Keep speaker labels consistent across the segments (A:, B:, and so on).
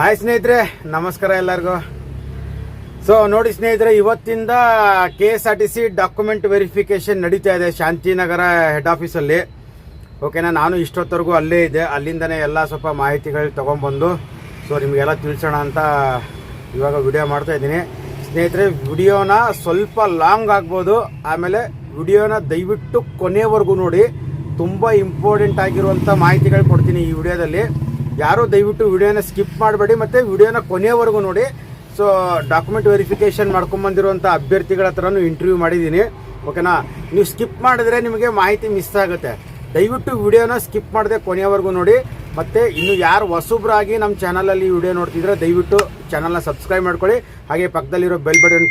A: Hi ಸ್ನೇಹಿತರೆ, ನಮಸ್ಕಾರ ಎಲ್ಲರಿಗೂ. ಸೊ ನೋಡಿ ಸ್ನೇಹಿತರೆ, ಇವತ್ತಿಂದ K S R T C document verification ನಡೀತಾ ಇದೆ ಶಾಂತಿನಗರ ಹೆಡ್ ಆಫೀಸಲ್ಲಿ ಓಕೆನಾ ನಾನು ಇಷ್ಟೊತ್ತವರೆಗೂ ಅಲ್ಲೇ ಇದೆ ಅಲ್ಲಿಂದನೇ ಎಲ್ಲ ಸ್ವಲ್ಪ ಮಾಹಿತಿಗಳು ತೊಗೊಂಬಂದು ಸೊ ನಿಮಗೆಲ್ಲ ತಿಳಿಸೋಣ ಅಂತ ಇವಾಗ ವಿಡಿಯೋ ಮಾಡ್ತಾ ಇದ್ದೀನಿ. ಸ್ನೇಹಿತರೆ ವಿಡಿಯೋನ ಸ್ವಲ್ಪ ಲಾಂಗ್ ಆಗ್ಬೋದು. ಆಮೇಲೆ ವಿಡಿಯೋನ ದಯವಿಟ್ಟು ಕೊನೆವರೆಗೂ ನೋಡಿ. ತುಂಬ ಇಂಪಾರ್ಟೆಂಟ್ ಆಗಿರುವಂಥ ಮಾಹಿತಿಗಳು ಕೊಡ್ತೀನಿ ಈ ವಿಡಿಯೋದಲ್ಲಿ ಯಾರು ದಯವಿಟ್ಟು ವಿಡಿಯೋನ ಸ್ಕಿಪ್ ಮಾಡಬೇಡಿ ಮತ್ತು ವಿಡಿಯೋನ ಕೊನೆಯವರೆಗೂ ನೋಡಿ. ಸೊ ಡಾಕ್ಯುಮೆಂಟ್ ವೆರಿಫಿಕೇಷನ್ ಮಾಡ್ಕೊಂಬಂದಿರುವಂಥ ಅಭ್ಯರ್ಥಿಗಳ ಹತ್ರನೂ ಇಂಟರ್ವ್ಯೂ ಮಾಡಿದ್ದೀನಿ. ಓಕೆನಾ ನೀವು ಸ್ಕಿಪ್ ಮಾಡಿದ್ರೆ ನಿಮಗೆ ಮಾಹಿತಿ ಮಿಸ್ ಆಗುತ್ತೆ. ದಯವಿಟ್ಟು ವಿಡಿಯೋನ ಸ್ಕಿಪ್ ಮಾಡದೆ ಕೊನೆಯವರೆಗೂ ನೋಡಿ. ಮತ್ತು ಇನ್ನು ಯಾರು ಹೊಸಬ್ರಾಗಿ ನಮ್ಮ ಚಾನಲಲ್ಲಿ ವಿಡಿಯೋ ನೋಡ್ತಿದ್ರೆ ದಯವಿಟ್ಟು ಚಾನಲ್ನ ಸಬ್ಸ್ಕ್ರೈಬ್ ಮಾಡ್ಕೊಳ್ಳಿ. ಹಾಗೆ ಪಕ್ಕದಲ್ಲಿರೋ ಬೆಲ್ ಬಟನ್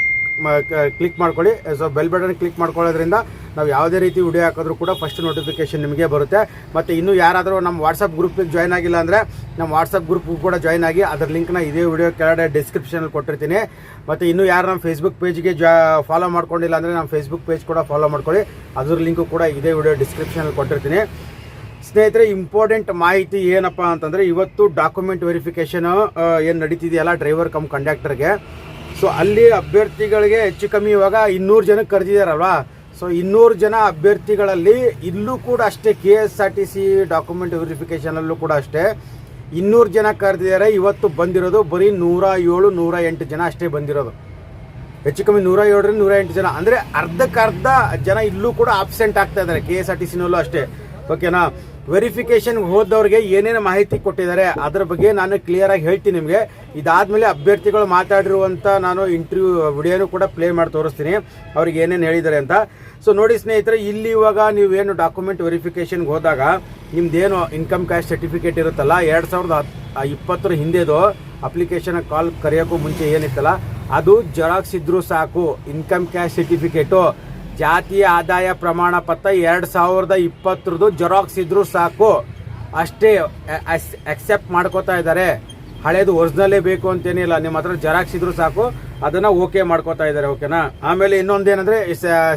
A: ಕ್ಲಿಕ್ ಮಾಡ್ಕೊಳ್ಳಿ. ಸೊ ಬೆಲ್ ಬಟನ್ ಕ್ಲಿಕ್ ಮಾಡ್ಕೊಳ್ಳೋದ್ರಿಂದ ನಾವು ಯಾವುದೇ ರೀತಿ ವಿಡಿಯೋ ಹಾಕಿದ್ರು ಕೂಡ ಫಸ್ಟ್ ನೋಟಿಫಿಕೇಶನ್ ನಿಮಗೆ ಬರುತ್ತೆ. ಮತ್ತು ಇನ್ನೂ ಯಾರಾದರೂ ನಮ್ಮ ವಾಟ್ಸಪ್ ಗ್ರೂಪಿಗೆ ಜಾಯ್ನ್ ಆಗಿಲ್ಲ ಅಂದರೆ ನಮ್ಮ ವಾಟ್ಸಪ್ ಗ್ರೂಪ್ಗೂ ಕೂಡ ಜಾಯ್ನ್ ಆಗಿ ಅದರ ಲಿಂಕ್ನ ಇದೇ ವಿಡಿಯೋ ಕೆಳಗಡೆ ಡಿಸ್ಕ್ರಿಪ್ಷನಲ್ಲಿ ಕೊಟ್ಟಿರ್ತೀನಿ. ಮತ್ತು ಇನ್ನೂ ಯಾರು ನಮ್ಮ ಫೇಸ್ಬುಕ್ ಪೇಜ್ಗೆ ಜಾ ಫಾಲೋ ಮಾಡ್ಕೊಂಡಿಲ್ಲ ಅಂದರೆ ನಮ್ಮ ಫೇಸ್ಬುಕ್ ಪೇಜ್ ಕೂಡ ಫಾಲೋ ಮಾಡ್ಕೊಳ್ಳಿ. ಅದ್ರ ಲಿಂಕು ಕೂಡ ಇದೇ ವಿಡಿಯೋ ಡಿಸ್ಕ್ರಿಪ್ಷನಲ್ಲಿ ಕೊಟ್ಟಿರ್ತೀನಿ. ಸ್ನೇಹಿತರೆ ಇಂಪಾರ್ಟೆಂಟ್ ಮಾಹಿತಿ ಏನಪ್ಪ ಅಂತಂದರೆ ಇವತ್ತು ಡಾಕ್ಯುಮೆಂಟ್ ವೆರಿಫಿಕೇಷನು ಏನು ನಡೀತಿದೆಯಲ್ಲ ಡ್ರೈವರ್ ಕಮ್ ಕಂಡಕ್ಟರ್ಗೆ ಸೊ ಅಲ್ಲಿ ಅಭ್ಯರ್ಥಿಗಳಿಗೆ ಹೆಚ್ಚು ಕಮ್ಮಿ ಇವಾಗ ಇನ್ನೂರು ಜನಕ್ಕೆ ಕರೆದಿದ್ದಾರಲ್ವಾ? ಸೊ ಇನ್ನೂರು ಜನ ಅಭ್ಯರ್ಥಿಗಳಲ್ಲಿ ಇಲ್ಲೂ ಕೂಡ ಅಷ್ಟೇ K S R T C document ವೆರಿಫಿಕೇಷನಲ್ಲೂ ಕೂಡ ಅಷ್ಟೇ. ಇನ್ನೂರು ಜನ ಕರೆದಿದ್ದಾರೆ, ಇವತ್ತು ಬಂದಿರೋದು ಬರೀ ನೂರ ಏಳು ನೂರ ಎಂಟು ಜನ ಅಷ್ಟೇ ಬಂದಿರೋದು. ಹೆಚ್ಚು ಕಮ್ಮಿ ನೂರ ಏಳರಿಂದ ನೂರ ಎಂಟು ಜನ. ಅಂದರೆ ಅರ್ಧಕ್ಕರ್ಧ ಜನ ಇಲ್ಲೂ ಕೂಡ ಆಬ್ಸೆಂಟ್ ಆಗ್ತಾ ಇದ್ದಾರೆ ಕೆ ಎಸ್ ಆರ್ ಟಿ ಸಿನಲ್ಲೂ ಅಷ್ಟೇ. ಓಕೆನಾ ವೆರಿಫಿಕೇಶನ್ ಹೋದವ್ರಿಗೆ ಏನೇನು ಮಾಹಿತಿ ಕೊಟ್ಟಿದ್ದಾರೆ, ಅದರ ಬಗ್ಗೆ ನಾನು ಕ್ಲಿಯರ್ ಆಗಿ ಹೇಳ್ತೀನಿ ನಿಮಗೆ. ಇದಾದ್ಮೇಲೆ ಅಭ್ಯರ್ಥಿಗಳು ಮಾತಾಡಿರುವಂಥ ನಾನು ಇಂಟರ್ವ್ಯೂ ವಿಡಿಯೋನು ಕೂಡ ಪ್ಲೇ ಮಾಡಿ ತೋರಿಸ್ತೀನಿ. ಅವ್ರಿಗೆ ಏನೇನು ಹೇಳಿದ್ದಾರೆ ಅಂತ. ಸೊ ನೋಡಿ ಸ್ನೇಹಿತರೆ, ಇಲ್ಲಿ ಇವಾಗ ನೀವೇನು ಡಾಕ್ಯುಮೆಂಟ್ ವೆರಿಫಿಕೇಶನ್ಗೆ ಹೋದಾಗ, ನಿಮ್ದೇನು ಇನ್ಕಮ್ ಕ್ಯಾಶ್ ಸರ್ಟಿಫಿಕೇಟ್ ಇರುತ್ತಲ್ಲ, ಎರಡು ಸಾವಿರದ ಹತ್ತು ಇಪ್ಪತ್ತರ ಹಿಂದೆದು ಅಪ್ಲಿಕೇಶನ್ ಕಾಲ್ ಕರೆಯೋಕ್ಕೂ ಮುಂಚೆ ಏನಿತ್ತಲ್ಲ, ಅದು ಜೆರಾಕ್ಸ್ ಇದ್ದರೂ ಸಾಕು ಇನ್ಕಮ್ ಕ್ಯಾಶ್ ಸರ್ಟಿಫಿಕೇಟು ಜಾತಿಯ ಆದಾಯ ಪ್ರಮಾಣ ಪತ್ರ ಎರಡು ಸಾವಿರದ ಇಪ್ಪತ್ತರದು ಜೆರಾಕ್ಸ್ ಇದ್ರೂ ಸಾಕು. ಅಷ್ಟೇ ಅಕ್ಸೆಪ್ಟ್ ಮಾಡ್ಕೋತಾ ಇದ್ದಾರೆ. ಹಳೇದು ಒರಿಜಿನಲ್ಲೇ ಬೇಕು ಅಂತೇನಿಲ್ಲ. ನಿಮ್ಮ ಹತ್ರ ಜೆರಾಕ್ಸ್ ಇದ್ರೂ ಸಾಕು. ಅದನ್ನು ಓಕೆ ಮಾಡ್ಕೋತಾ ಇದ್ದಾರೆ, ಓಕೆನಾ? ಆಮೇಲೆ ಇನ್ನೊಂದು ಏನಂದರೆ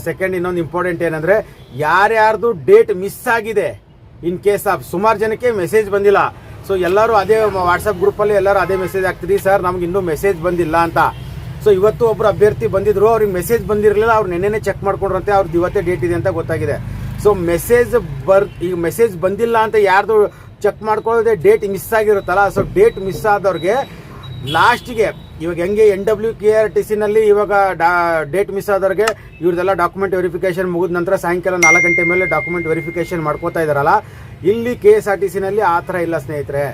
A: ಸೆಕೆಂಡ್ ಇನ್ನೊಂದು ಇಂಪಾರ್ಟೆಂಟ್ ಏನಂದರೆ, ಯಾರ್ಯಾರ್ದು ಡೇಟ್ ಮಿಸ್ ಆಗಿದೆ ಇನ್ ಕೇಸ್ ಆಫ್ ಸುಮಾರು ಜನಕ್ಕೆ ಮೆಸೇಜ್ ಬಂದಿಲ್ಲ. ಸೊ ಎಲ್ಲರೂ ಅದೇ ವಾಟ್ಸಪ್ ಗ್ರೂಪಲ್ಲಿ ಎಲ್ಲರೂ ಅದೇ ಮೆಸೇಜ್ ಆಗ್ತೀರಿ ಸರ್ ನಮ್ಗೆ ಇನ್ನೂ ಮೆಸೇಜ್ ಬಂದಿಲ್ಲ ಅಂತ. ಸೊ ಇವತ್ತು ಒಬ್ಬರು ಅಭ್ಯರ್ಥಿ ಬಂದಿದ್ರು, ಅವ್ರಿಗೆ ಮೆಸೇಜ್ ಬಂದಿರಲಿಲ್ಲ, ಅವ್ರು ನೆನ್ನೆನೇ ಚೆಕ್ ಮಾಡ್ಕೊಂಡ್ರಂತೆ ಅವ್ರದ್ದು ಇವತ್ತೇ ಡೇಟ್ ಇದೆ ಅಂತ ಗೊತ್ತಾಗಿದೆ. ಸೊ ಮೆಸೇಜ್ ಬರ್, ಈಗ ಮೆಸೇಜ್ ಬಂದಿಲ್ಲ ಅಂತ ಯಾರ್ದು ಚೆಕ್ ಮಾಡ್ಕೊಳ್ಳೋದೇ ಡೇಟ್ ಮಿಸ್ ಆಗಿರುತ್ತಲ್ಲ ಸೊ ಡೇಟ್ ಮಿಸ್ ಆದವ್ರಿಗೆ ಲಾಸ್ಟಿಗೆ ಇವಾಗ ಹೆಂಗೆ N W K R T ಸಿನಲ್ಲಿ ಇವಾಗ ಡಾ ಡೇಟ್ ಮಿಸ್ ಆದವ್ರಿಗೆ ಇವ್ರದೆಲ್ಲ ಡಾಕ್ಯುಮೆಂಟ್ ವೆರಿಫಿಕೇಶನ್ ಮುಗಿದ ನಂತರ ಸಾಯಂಕಾಲ ನಾಲ್ಕು ಗಂಟೆ ಮೇಲೆ ಡಾಕ್ಯುಮೆಂಟ್ ವೆರಿಫಿಕೇಶನ್ ಮಾಡ್ಕೋತಾ ಇದ್ದಾರಲ್ಲ ಇಲ್ಲಿ ಕೆ ಎಸ್ ಆರ್ ಟಿ ಸಿನಲ್ಲಿ ಆ ಥರ ಇಲ್ಲ ಸ್ನೇಹಿತರೆ.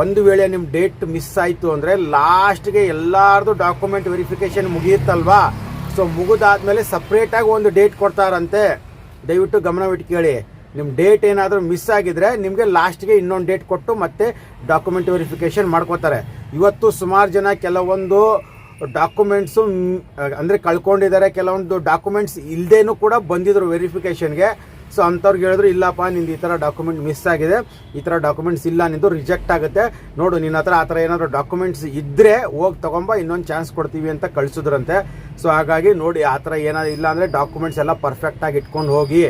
A: ಒಂದು ವೇಳೆ ನಿಮ್ಮ ಡೇಟ್ ಮಿಸ್ ಆಯಿತು ಅಂದರೆ ಲಾಸ್ಟ್ಗೆ ಎಲ್ಲರದು ಡಾಕ್ಯುಮೆಂಟ್ ವೆರಿಫಿಕೇಶನ್ ಮುಗಿಯುತ್ತಲ್ವಾ? ಸೊ ಮುಗಿದಾದ್ಮೇಲೆ ಸಪ್ರೇಟಾಗಿ ಒಂದು ಡೇಟ್ ಕೊಡ್ತಾರಂತೆ. ದಯವಿಟ್ಟು ಗಮನವಿಟ್ಟು ಕೇಳಿ. ನಿಮ್ಮ ಡೇಟ್ ಏನಾದರೂ ಮಿಸ್ ಆಗಿದ್ರೆ ನಿಮಗೆ ಲಾಸ್ಟ್ಗೆ ಇನ್ನೊಂದು ಡೇಟ್ ಕೊಟ್ಟು ಮತ್ತೆ ಡಾಕ್ಯುಮೆಂಟ್ ವೆರಿಫಿಕೇಶನ್ ಮಾಡ್ಕೋತಾರೆ. ಇವತ್ತು ಸುಮಾರು ಜನ ಕೆಲವೊಂದು ಡಾಕ್ಯುಮೆಂಟ್ಸು, ಅಂದರೆ ಕಳ್ಕೊಂಡಿದ್ದಾರೆ. ಕೆಲವೊಂದು ಡಾಕ್ಯುಮೆಂಟ್ಸ್ ಇಲ್ಲದೇನೂ ಕೂಡ ಬಂದಿದ್ರು ವೆರಿಫಿಕೇಷನ್ಗೆ. ಸೊ ಅಂಥವ್ರಿಗೆ ಹೇಳಿದ್ರು, ಇಲ್ಲಪ್ಪ, ನಿಂದು ಈ ಥರ ಡಾಕ್ಯುಮೆಂಟ್ ಮಿಸ್ ಆಗಿದೆ. ಈ ಥರ ಡಾಕ್ಯುಮೆಂಟ್ಸ್ ಇಲ್ಲ, ನಿಂದು ರಿಜೆಕ್ಟ್ ಆಗುತ್ತೆ. ನೋಡು, ನಿನ್ನ ಹತ್ರ ಆ ಥರ ಏನಾದರೂ ಡಾಕ್ಯುಮೆಂಟ್ಸ್ ಇದ್ದರೆ ಹೋಗಿ ತೊಗೊಂಬ, ಇನ್ನೊಂದು ಚಾನ್ಸ್ ಕೊಡ್ತೀವಿ ಅಂತ ಕಳಿಸಿದ್ರಂತೆ. ಸೊ ಹಾಗಾಗಿ ನೋಡಿ, ಆ ಥರ ಏನಾದ್ರು ಇಲ್ಲ ಅಂದರೆ ಡಾಕ್ಯುಮೆಂಟ್ಸ್ ಎಲ್ಲ ಪರ್ಫೆಕ್ಟಾಗಿ ಇಟ್ಕೊಂಡು ಹೋಗಿ.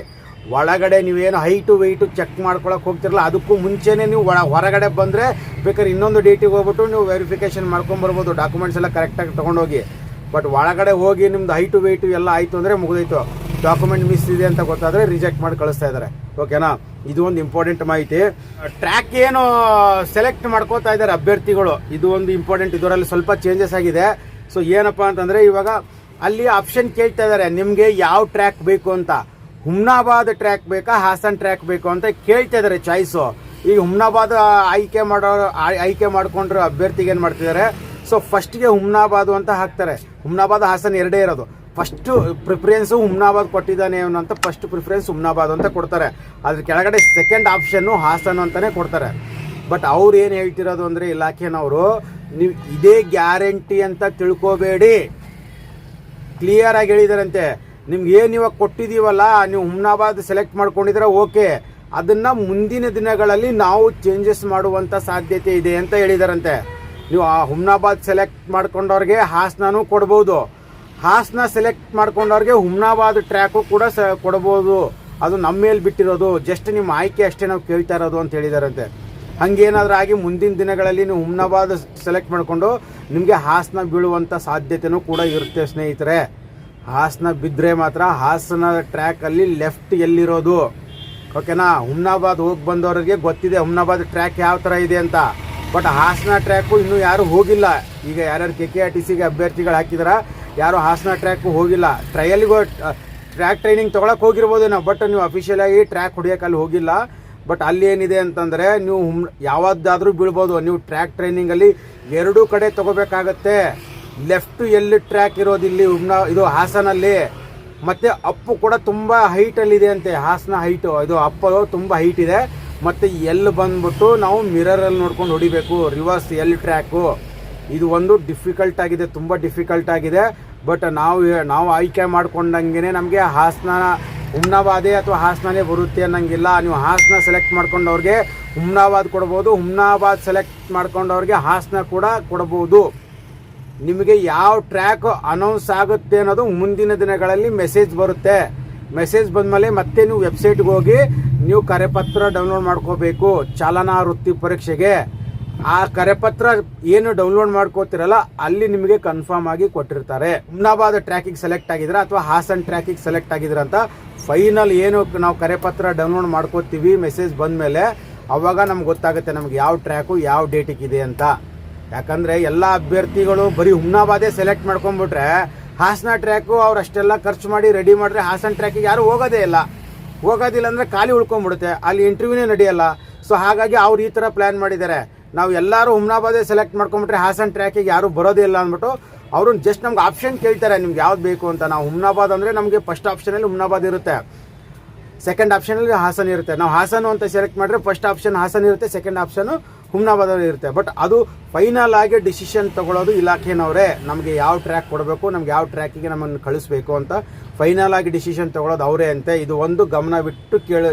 A: ಒಳಗಡೆ ನೀವೇನು ಹೈಟು ವೆಯ್ಟು ಚೆಕ್ ಮಾಡ್ಕೊಳಕ್ಕೆ ಹೋಗ್ತಿರಲ್ಲ, ಅದಕ್ಕೂ ಮುಂಚೆನೇ ನೀವು ಒಳ, ಹೊರಗಡೆ ಬಂದರೆ ಬೇಕಾದ್ರೆ ಇನ್ನೊಂದು ಡೇಟಿಗೆ ಹೋಗ್ಬಿಟ್ಟು ನೀವು ವೆರಿಫಿಕೇಷನ್ ಮಾಡ್ಕೊಂಬರ್ಬೋದು ಡಾಕ್ಯುಮೆಂಟ್ಸ್ ಎಲ್ಲ ಕರೆಕ್ಟಾಗಿ ತೊಗೊಂಡೋಗಿ. ಬಟ್ ಒಳಗಡೆ ಹೋಗಿ ನಿಮ್ದು ಹೈಟು ವೆಯ್ಟು ಎಲ್ಲ ಆಯಿತು ಅಂದರೆ ಮುಗಿದೋಯ್ತು. ಡಾಕ್ಯುಮೆಂಟ್ ಮಿಸ್ ಇದೆ ಅಂತ ಗೊತ್ತಾದರೆ ರಿಜೆಕ್ಟ್ ಮಾಡಿ ಕಳಿಸ್ತಾ ಇದ್ದಾರೆ. ಓಕೆನಾ? ಇದು ಒಂದು ಇಂಪಾರ್ಟೆಂಟ್ ಮಾಹಿತಿ. ಟ್ರ್ಯಾಕ್ ಏನು ಸೆಲೆಕ್ಟ್ ಮಾಡ್ಕೋತಾ ಇದ್ದಾರೆ ಅಭ್ಯರ್ಥಿಗಳು. ಇದು ಒಂದು ಇಂಪಾರ್ಟೆಂಟ್ ಇದರಲ್ಲಿ ಸ್ವಲ್ಪ ಚೇಂಜಸ್ ಆಗಿದೆ. ಸೊ ಏನಪ್ಪ ಅಂತಂದರೆ ಇವಾಗ ಅಲ್ಲಿ ಆಪ್ಷನ್ ಕೇಳ್ತಾ ಇದ್ದಾರೆ. ನಿಮಗೆ ಯಾವ ಟ್ರ್ಯಾಕ್ ಬೇಕು ಅಂತ. ಹುಮ್ನಾಬಾದ್ ಟ್ರ್ಯಾಕ್ ಬೇಕಾ, ಹಾಸನ್ ಟ್ರ್ಯಾಕ್ ಬೇಕು ಅಂತ ಕೇಳ್ತಾ ಇದ್ದಾರೆ ಚಾಯ್ಸು ಈಗ ಹುಮ್ನಾಬಾದ್ ಆಯ್ಕೆ ಮಾಡೋ ಆಯ್- ಆಯ್ಕೆ ಮಾಡ್ಕೊಂಡ್ರೆ ಅಭ್ಯರ್ಥಿಗೆ ಏನು ಮಾಡ್ತಿದ್ದಾರೆ? ಸೊ ಫಸ್ಟ್ಗೆ ಹುಮ್ನಾಬಾದ್ ಅಂತ ಹಾಕ್ತಾರೆ. ಹುಮ್ನಾಬಾದ್, ಹಾಸನ್ ಎರಡೇ ಇರೋದು. ಫಸ್ಟು ಪ್ರಿಫರೆನ್ಸು ಹುಮ್ನಾಬಾದ್ ಕೊಟ್ಟಿದ್ದಾನೆ ಅವನು ಅಂತ ಫಸ್ಟ್ ಪ್ರಿಫರೆನ್ಸ್ ಹುಮ್ನಾಬಾದ್ ಅಂತ ಕೊಡ್ತಾರೆ. ಅದ್ರ ಕೆಳಗಡೆ ಸೆಕೆಂಡ್ ಆಪ್ಷನ್ನು ಹಾಸನ್ ಅಂತಲೇ ಕೊಡ್ತಾರೆ. ಬಟ್ ಅವ್ರು ಏನು ಹೇಳ್ತಿರೋದು ಅಂದರೆ ಇಲಾಖೆನವರು, ನೀವು ಇದೇ ಗ್ಯಾರಂಟಿ ಅಂತ ತಿಳ್ಕೋಬೇಡಿ. ಕ್ಲಿಯರ್ ಆಗಿ ಹೇಳಿದಾರಂತೆ. ನಿಮ್ಗೆ ಏನು ಇವಾಗ ಕೊಟ್ಟಿದ್ದೀವಲ್ಲ ನೀವು ಹುಮ್ನಾಬಾದ್ ಸೆಲೆಕ್ಟ್ ಮಾಡ್ಕೊಂಡಿದ್ರೆ ಓಕೆ ಅದನ್ನು ಮುಂದಿನ ದಿನಗಳಲ್ಲಿ ನಾವು ಚೇಂಜಸ್ ಮಾಡುವಂಥ ಸಾಧ್ಯತೆ ಇದೆ ಅಂತ ಹೇಳಿದಾರಂತೆ. ನೀವು ಆ ಹುಮ್ನಾಬಾದ್ ಸೆಲೆಕ್ಟ್ ಮಾಡ್ಕೊಂಡವ್ರಿಗೆ ಹಾಸನೂ ಕೊಡ್ಬೋದು. ಹಾಸನ ಸೆಲೆಕ್ಟ್ ಮಾಡ್ಕೊಂಡವ್ರಿಗೆ ಹುಮ್ನಾಬಾದ್ ಟ್ರ್ಯಾಕು ಕೂಡ ಸ ಕೊಡ್ಬೋದು. ಅದು ನಮ್ಮ ಮೇಲೆ ಬಿಟ್ಟಿರೋದು. ಜಸ್ಟ್ ನಿಮ್ಮ ಆಯ್ಕೆ ಅಷ್ಟೇ ನಾವು ಕೇಳ್ತಾ ಇರೋದು ಅಂತ ಹೇಳಿದಾರಂತೆ. ಹಂಗೇನಾದ್ರೂ ಆಗಿ ಮುಂದಿನ ದಿನಗಳಲ್ಲಿ ನೀವು ಹುಮ್ನಾಬಾದ್ ಸೆಲೆಕ್ಟ್ ಮಾಡಿಕೊಂಡು ನಿಮಗೆ ಹಾಸನ ಬೀಳುವಂಥ ಸಾಧ್ಯತೆನೂ ಕೂಡ ಇರುತ್ತೆ ಸ್ನೇಹಿತರೆ. ಹಾಸನ ಬಿದ್ದರೆ ಮಾತ್ರ ಹಾಸನ ಟ್ರ್ಯಾಕಲ್ಲಿ ಲೆಫ್ಟ್ ಎಲ್ಲಿರೋದು? ಓಕೆನಾ ಹುಮ್ನಾಬಾದ್ ಹೋಗಿ ಬಂದವರಿಗೆ ಗೊತ್ತಿದೆ ಹುಮ್ನಾಬಾದ್ ಟ್ರ್ಯಾಕ್ ಯಾವ ಥರ ಇದೆ ಅಂತ. ಬಟ್ ಹಾಸನ ಟ್ರ್ಯಾಕು ಇನ್ನೂ ಯಾರೂ ಹೋಗಿಲ್ಲ. ಈಗ ಯಾರ್ಯಾರು ಕೆ ಕೆ ಆರ್ ಟಿ ಸಿಗೆ ಅಭ್ಯರ್ಥಿಗಳು ಹಾಕಿದಾರ ಯಾರು ಹಾಸನ ಟ್ರ್ಯಾಕ್ಗೂ ಹೋಗಿಲ್ಲ. ಟ್ರಯಲ್ಗೂ ಟ್ರ್ಯಾಕ್ ಟ್ರೈನಿಂಗ್ ತೊಗೊಳಕ್ಕೆ ಹೋಗಿರ್ಬೋದೇನೋ ಬಟ್ ನೀವು ಅಫಿಷಿಯಲಾಗಿ ಟ್ರ್ಯಾಕ್ ಹೊಡಿಯೋಕೆ ಅಲ್ಲಿ ಹೋಗಿಲ್ಲ. ಬಟ್ ಅಲ್ಲಿ ಏನಿದೆ ಅಂತಂದರೆ ನೀವು ಹುಮ್, ಯಾವ್ದಾದ್ರೂ ಬೀಳ್ಬೋದು. ನೀವು ಟ್ರ್ಯಾಕ್ ಟ್ರೈನಿಂಗಲ್ಲಿ ಎರಡೂ ಕಡೆ ತೊಗೋಬೇಕಾಗತ್ತೆ. ಲೆಫ್ಟು ಎಲ್ಲಿ ಟ್ರ್ಯಾಕ್ ಇರೋದು ಇಲ್ಲಿ ಹುಮ್ನಾ, ಇದು ಹಾಸನಲ್ಲಿ. ಮತ್ತು ಅಪ್ಪು ಕೂಡ ತುಂಬ ಹೈಟಲ್ಲಿದೆ ಅಂತೆ, ಹಾಸನ ಹೈಟು ಇದು ಅಪ್ಪು ತುಂಬ ಹೈಟ್ ಇದೆ. ಮತ್ತು ಎಲ್ಲಿ ಬಂದ್ಬಿಟ್ಟು ನಾವು ಮಿರರಲ್ಲಿ ನೋಡ್ಕೊಂಡು ಹೊಡಿಬೇಕು ರಿವರ್ಸ್ ಎಲ್ ಟ್ರ್ಯಾಕು ಇದು ಒಂದು ಡಿಫಿಕಲ್ಟ್ ಆಗಿದೆ, ತುಂಬ ಡಿಫಿಕಲ್ಟ್ ಆಗಿದೆ. ಬಟ್ ನಾವು ನಾವು ಆಯ್ಕೆ ಮಾಡ್ಕೊಂಡಂಗೆ ನಮಗೆ ಹಾಸನ ಹುಮ್ನಾಬಾದೇ ಅಥವಾ ಹಾಸನನೇ ಬರುತ್ತೆ ಅನ್ನಂಗಿಲ್ಲ. ನೀವು ಹಾಸನ ಸೆಲೆಕ್ಟ್ ಮಾಡ್ಕೊಂಡವ್ರಿಗೆ ಹುಮ್ನಾಬಾದ್ ಕೊಡ್ಬೋದು ಹುಮ್ನಾಬಾದ್ ಸೆಲೆಕ್ಟ್ ಮಾಡ್ಕೊಂಡವ್ರಿಗೆ ಹಾಸನ ಕೂಡ ಕೊಡ್ಬೋದು. ನಿಮಗೆ ಯಾವ ಟ್ರ್ಯಾಕ್ ಅನೌನ್ಸ್ ಆಗುತ್ತೆ ಅನ್ನೋದು ಮುಂದಿನ ದಿನಗಳಲ್ಲಿ ಮೆಸೇಜ್ ಬರುತ್ತೆ. ಮೆಸೇಜ್ ಬಂದಮೇಲೆ ಮತ್ತೆ ನೀವು ವೆಬ್ಸೈಟ್ಗೆ ಹೋಗಿ, ನೀವು ಕರೆಪತ್ರ ಡೌನ್ಲೋಡ್ ಮಾಡ್ಕೋಬೇಕು. ಚಾಲನಾ ವೃತ್ತಿ ಪರೀಕ್ಷೆಗೆ. ಆ ಕರೆಪತ್ರ ಏನು ಡೌನ್ಲೋಡ್ ಮಾಡ್ಕೋತಿರಲ್ಲ, ಅಲ್ಲಿ ನಿಮಗೆ ಕನ್ಫರ್ಮ್ ಆಗಿ ಕೊಟ್ಟಿರ್ತಾರೆ. ಹುಮ್ನಾಬಾದ್ ಟ್ರ್ಯಾಕಿಗೆ ಸೆಲೆಕ್ಟ್ ಆಗಿದ್ರ ಅಥವಾ ಹಾಸನ್ ಟ್ರ್ಯಾಕಿಗೆ ಸೆಲೆಕ್ಟ್ ಆಗಿದ್ರ ಅಂತ ಫೈನಲ್ ಏನು ನಾವು ಕರೆಪತ್ರ ಡೌನ್ಲೋಡ್ ಮಾಡ್ಕೋತೀವಿ ಮೆಸೇಜ್ ಬಂದ ಮೇಲೆ ಅವಾಗ ನಮ್ಗೆ ಗೊತ್ತಾಗುತ್ತೆ ನಮ್ಗೆ ಯಾವ ಟ್ರ್ಯಾಕು ಯಾವ ಡೇಟಿಗೆ ಇದೆ ಅಂತ. ಯಾಕಂದ್ರೆ ಎಲ್ಲ ಅಭ್ಯರ್ಥಿಗಳು ಬರೀ ಹುಮ್ನಾಬಾದೇ ಸೆಲೆಕ್ಟ್ ಮಾಡ್ಕೊಂಡ್ಬಿಟ್ರೆ, ಹಾಸನ ಟ್ರ್ಯಾಕು ಅವ್ರು ಅಷ್ಟೆಲ್ಲ ಖರ್ಚು ಮಾಡಿ ರೆಡಿ ಮಾಡಿದ್ರೆ ಹಾಸನ ಟ್ರ್ಯಾಕಿಗೆ ಯಾರು ಹೋಗೋದೇ ಇಲ್ಲ. ಹೋಗೋದಿಲ್ಲ ಅಂದ್ರೆ ಖಾಲಿ ಉಳ್ಕೊಂಡ್ಬಿಡುತ್ತೆ. ಅಲ್ಲಿ ಇಂಟರ್ವ್ಯೂನೇ ನಡೆಯಲ್ಲ. ಸೊ ಹಾಗಾಗಿ ಅವ್ರು ಈ ಥರ ಪ್ಲ್ಯಾನ್ ಮಾಡಿದ್ದಾರೆ. ನಾವು ಎಲ್ಲರೂ ಹುಮ್ನಾಬಾದೇ ಸೆಲೆಕ್ಟ್ ಮಾಡ್ಕೊಂಬಿಟ್ರೆ ಹಾಸನ್ ಟ್ರ್ಯಾಕಿಗೆ ಯಾರು ಬರೋದೇ ಇಲ್ಲ ಅಂದ್ಬಿಟ್ಟು ಅವರು ಜಸ್ಟ್ ನಮ್ಗೆ ಆಪ್ಷನ್ ಕೇಳ್ತಾರೆ ನಿಮ್ಗೆ ಯಾವ್ದು ಬೇಕು ಅಂತ. ನಾವು ಹುಮ್ನಾಬಾದ್ ಅಂದರೆ ನಮಗೆ ಫಸ್ಟ್ ಆಪ್ಷನಲ್ಲಿ ಹುಮ್ನಾಬಾದ್ ಇರುತ್ತೆ. ಸೆಕೆಂಡ್ ಆಪ್ಷನಲ್ಲಿ ಹಾಸನ್ ಇರುತ್ತೆ. ನಾವು ಹಾಸನು ಅಂತ ಸೆಲೆಕ್ಟ್ ಮಾಡಿದ್ರೆ ಫಸ್ಟ್ ಆಪ್ಷನ್ ಹಾಸನ್ ಇರುತ್ತೆ ಸೆಕೆಂಡ್ ಆಪ್ಷನು ಹುಮ್ನಾಬಾದಲ್ಲಿ ಇರುತ್ತೆ. ಬಟ್ ಅದು ಫೈನಲ್ ಆಗಿ ಡಿಸಿಷನ್ ತಗೊಳ್ಳೋದು ಇಲಾಖೆನವರೇ. ನಮಗೆ ಯಾವ ಟ್ರ್ಯಾಕ್ ಕೊಡಬೇಕು, ನಮ್ಗೆ ಯಾವ ಟ್ರ್ಯಾಕಿಗೆ ನಮ್ಮನ್ನು ಕಳಿಸ್ಬೇಕು ಅಂತ ಫೈನಲ್ ಆಗಿ ಡಿಸಿಷನ್ ತಗೊಳ್ಳೋದು ಅವರೇ ಅಂತೆ. ಇದು ಒಂದು ಗಮನ ಬಿಟ್ಟು ಕೇಳ,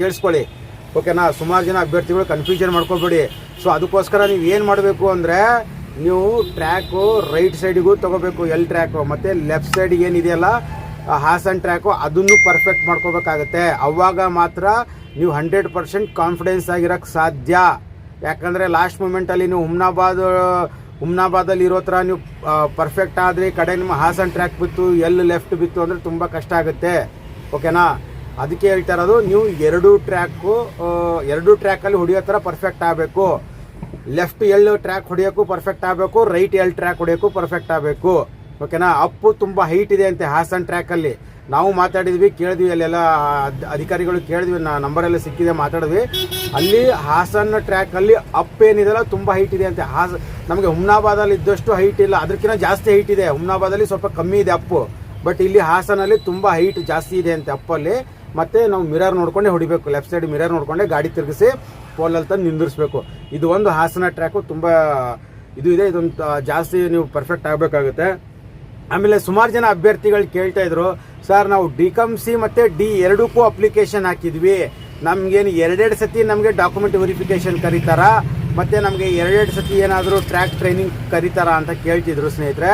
A: ಕೇಳಿಸ್ಕೊಳ್ಳಿ. ಓಕೆನಾ ಸುಮಾರು ಜನ ಅಭ್ಯರ್ಥಿಗಳು ಕನ್ಫ್ಯೂಷನ್ ಮಾಡ್ಕೊಬೇಡಿ. ಸೊ ಅದಕ್ಕೋಸ್ಕರ ನೀವು ಏನು ಮಾಡಬೇಕು ಅಂದರೆ, ನೀವು ಟ್ರ್ಯಾಕು ರೈಟ್ ಸೈಡಿಗೂ ತಗೋಬೇಕು ಎಲ್ ಟ್ರ್ಯಾಕು ಮತ್ತು ಲೆಫ್ಟ್ ಸೈಡಿಗೆ ಏನಿದೆಯಲ್ಲ ಹಾಸನ್ ಟ್ರ್ಯಾಕು ಅದನ್ನು ಪರ್ಫೆಕ್ಟ್ ಮಾಡ್ಕೋಬೇಕಾಗತ್ತೆ. ಅವಾಗ ಮಾತ್ರ ನೀವು ಹಂಡ್ರೆಡ್ ಪರ್ಸೆಂಟ್ ಕಾನ್ಫಿಡೆನ್ಸ್ ಆಗಿರೋಕ್ಕೆ ಸಾಧ್ಯ. ಯಾಕಂದರೆ ಲಾಸ್ಟ್ ಮೂಮೆಂಟಲ್ಲಿ ನೀವು ಹುಮ್ನಾಬಾದ್, ಹುಮ್ನಾಬಾದಲ್ಲಿ ಇರೋ ಥರ ನೀವು ಪರ್ಫೆಕ್ಟ್ ಆದರೆ ಕಡೆ ನಿಮ್ಮ ಹಾಸನ್ ಟ್ರ್ಯಾಕ್ ಬಿತ್ತು ಎಲ್ಲಿ ಲೆಫ್ಟ್ ಬಿತ್ತು ಅಂದರೆ ತುಂಬ ಕಷ್ಟ ಆಗುತ್ತೆ. ಓಕೆನಾ ಅದಕ್ಕೆ ಹೇಳ್ತಾ ಇರೋದು, ನೀವು ಎರಡು ಟ್ರ್ಯಾಕು ಎರಡು ಟ್ರ್ಯಾಕಲ್ಲಿ ಹೊಡಿಯೋ ಥರ ಪರ್ಫೆಕ್ಟ್ ಆಗಬೇಕು. ಲೆಫ್ಟ್ ಎಲ್ ಟ್ರ್ಯಾಕ್ ಹೊಡಿಯೋಕ್ಕೂ ಪರ್ಫೆಕ್ಟ್ ಆಗಬೇಕು ರೈಟ್ ಎಲ್ ಟ್ರ್ಯಾಕ್ ಹೊಡಿಯೋಕ್ಕೂ ಪರ್ಫೆಕ್ಟ್ ಆಗಬೇಕು. ಓಕೆನಾ ಅಪ್ಪು ತುಂಬ ಹೈಟ್ ಇದೆ ಅಂತೆ ಹಾಸನ್ ಟ್ರ್ಯಾಕಲ್ಲಿ ನಾವು ಮಾತಾಡಿದ್ವಿ, ಕೇಳಿದ್ವಿ, ಅಲ್ಲೆಲ್ಲ ಅಧಿಕಾರಿಗಳು ಕೇಳಿದ್ವಿ, ನಾ ನಂಬರೆಲ್ಲ ಸಿಕ್ಕಿದೆ ಮಾತಾಡಿದ್ವಿ. ಅಲ್ಲಿ ಹಾಸನ್ ಟ್ರ್ಯಾಕಲ್ಲಿ ಅಪ್ ಏನಿದೆಲ್ಲ ತುಂಬ ಹೈಟ್ ಇದೆ ಅಂತೆ. ಹಾಸ ನಮಗೆ ಹುಮ್ನಾಬಾದಲ್ಲಿ ಇದ್ದಷ್ಟು ಹೈಟ್ ಇಲ್ಲ. ಅದಕ್ಕಿಂತ ಜಾಸ್ತಿ ಹೈಟ್ ಇದೆ. ಹುಮ್ನಾಬಾದಲ್ಲಿ ಸ್ವಲ್ಪ ಕಮ್ಮಿ ಇದೆ ಅಪ್ಪು ಬಟ್ ಇಲ್ಲಿ ಹಾಸನಲ್ಲಿ ತುಂಬ ಹೈಟ್ ಜಾಸ್ತಿ ಇದೆ ಅಂತೆ ಅಪ್ಪಲ್ಲಿ ಮತ್ತೆ ನಾವು ಮಿರರ್ ನೋಡ್ಕೊಂಡೆ ಹೊಡಿಬೇಕು. ಲೆಫ್ಟ್ ಸೈಡ್ ಮಿರರ್ ನೋಡ್ಕೊಂಡೆ ಗಾಡಿ ತಿರುಗಿಸಿ ಪೋಲಲ್ಲಿ ತಂದು ನಿಂದಿರಿಸ್ಬೇಕು. ಇದು ಒಂದು ಹಾಸನ ಟ್ರ್ಯಾಕು ತುಂಬ ಇದು ಇದೆ. ಇದೊಂದು ಜಾಸ್ತಿ ನೀವು ಪರ್ಫೆಕ್ಟ್ ಆಗಬೇಕಾಗುತ್ತೆ. ಆಮೇಲೆ ಸುಮಾರು ಜನ ಅಭ್ಯರ್ಥಿಗಳು ಕೇಳ್ತಾ ಇದ್ರು ಸರ್ ನಾವು ಡಿ ಕಮ್ ಸಿ ಮತ್ತು ಡಿ ಎರಡಕ್ಕೂ ಅಪ್ಲಿಕೇಶನ್ ಹಾಕಿದ್ವಿ. ನಮಗೇನು ಎರಡೆರಡು ಸತಿ ನಮಗೆ ಡಾಕ್ಯುಮೆಂಟ್ ವೆರಿಫಿಕೇಶನ್ ಕರೀತಾರ? ಮತ್ತು ನಮಗೆ ಎರಡೆರಡು ಸತಿ ಏನಾದರೂ ಟ್ರ್ಯಾಕ್ ಟ್ರೈನಿಂಗ್ ಕರೀತಾರ? ಅಂತ ಕೇಳ್ತಿದ್ರು ಸ್ನೇಹಿತರೆ.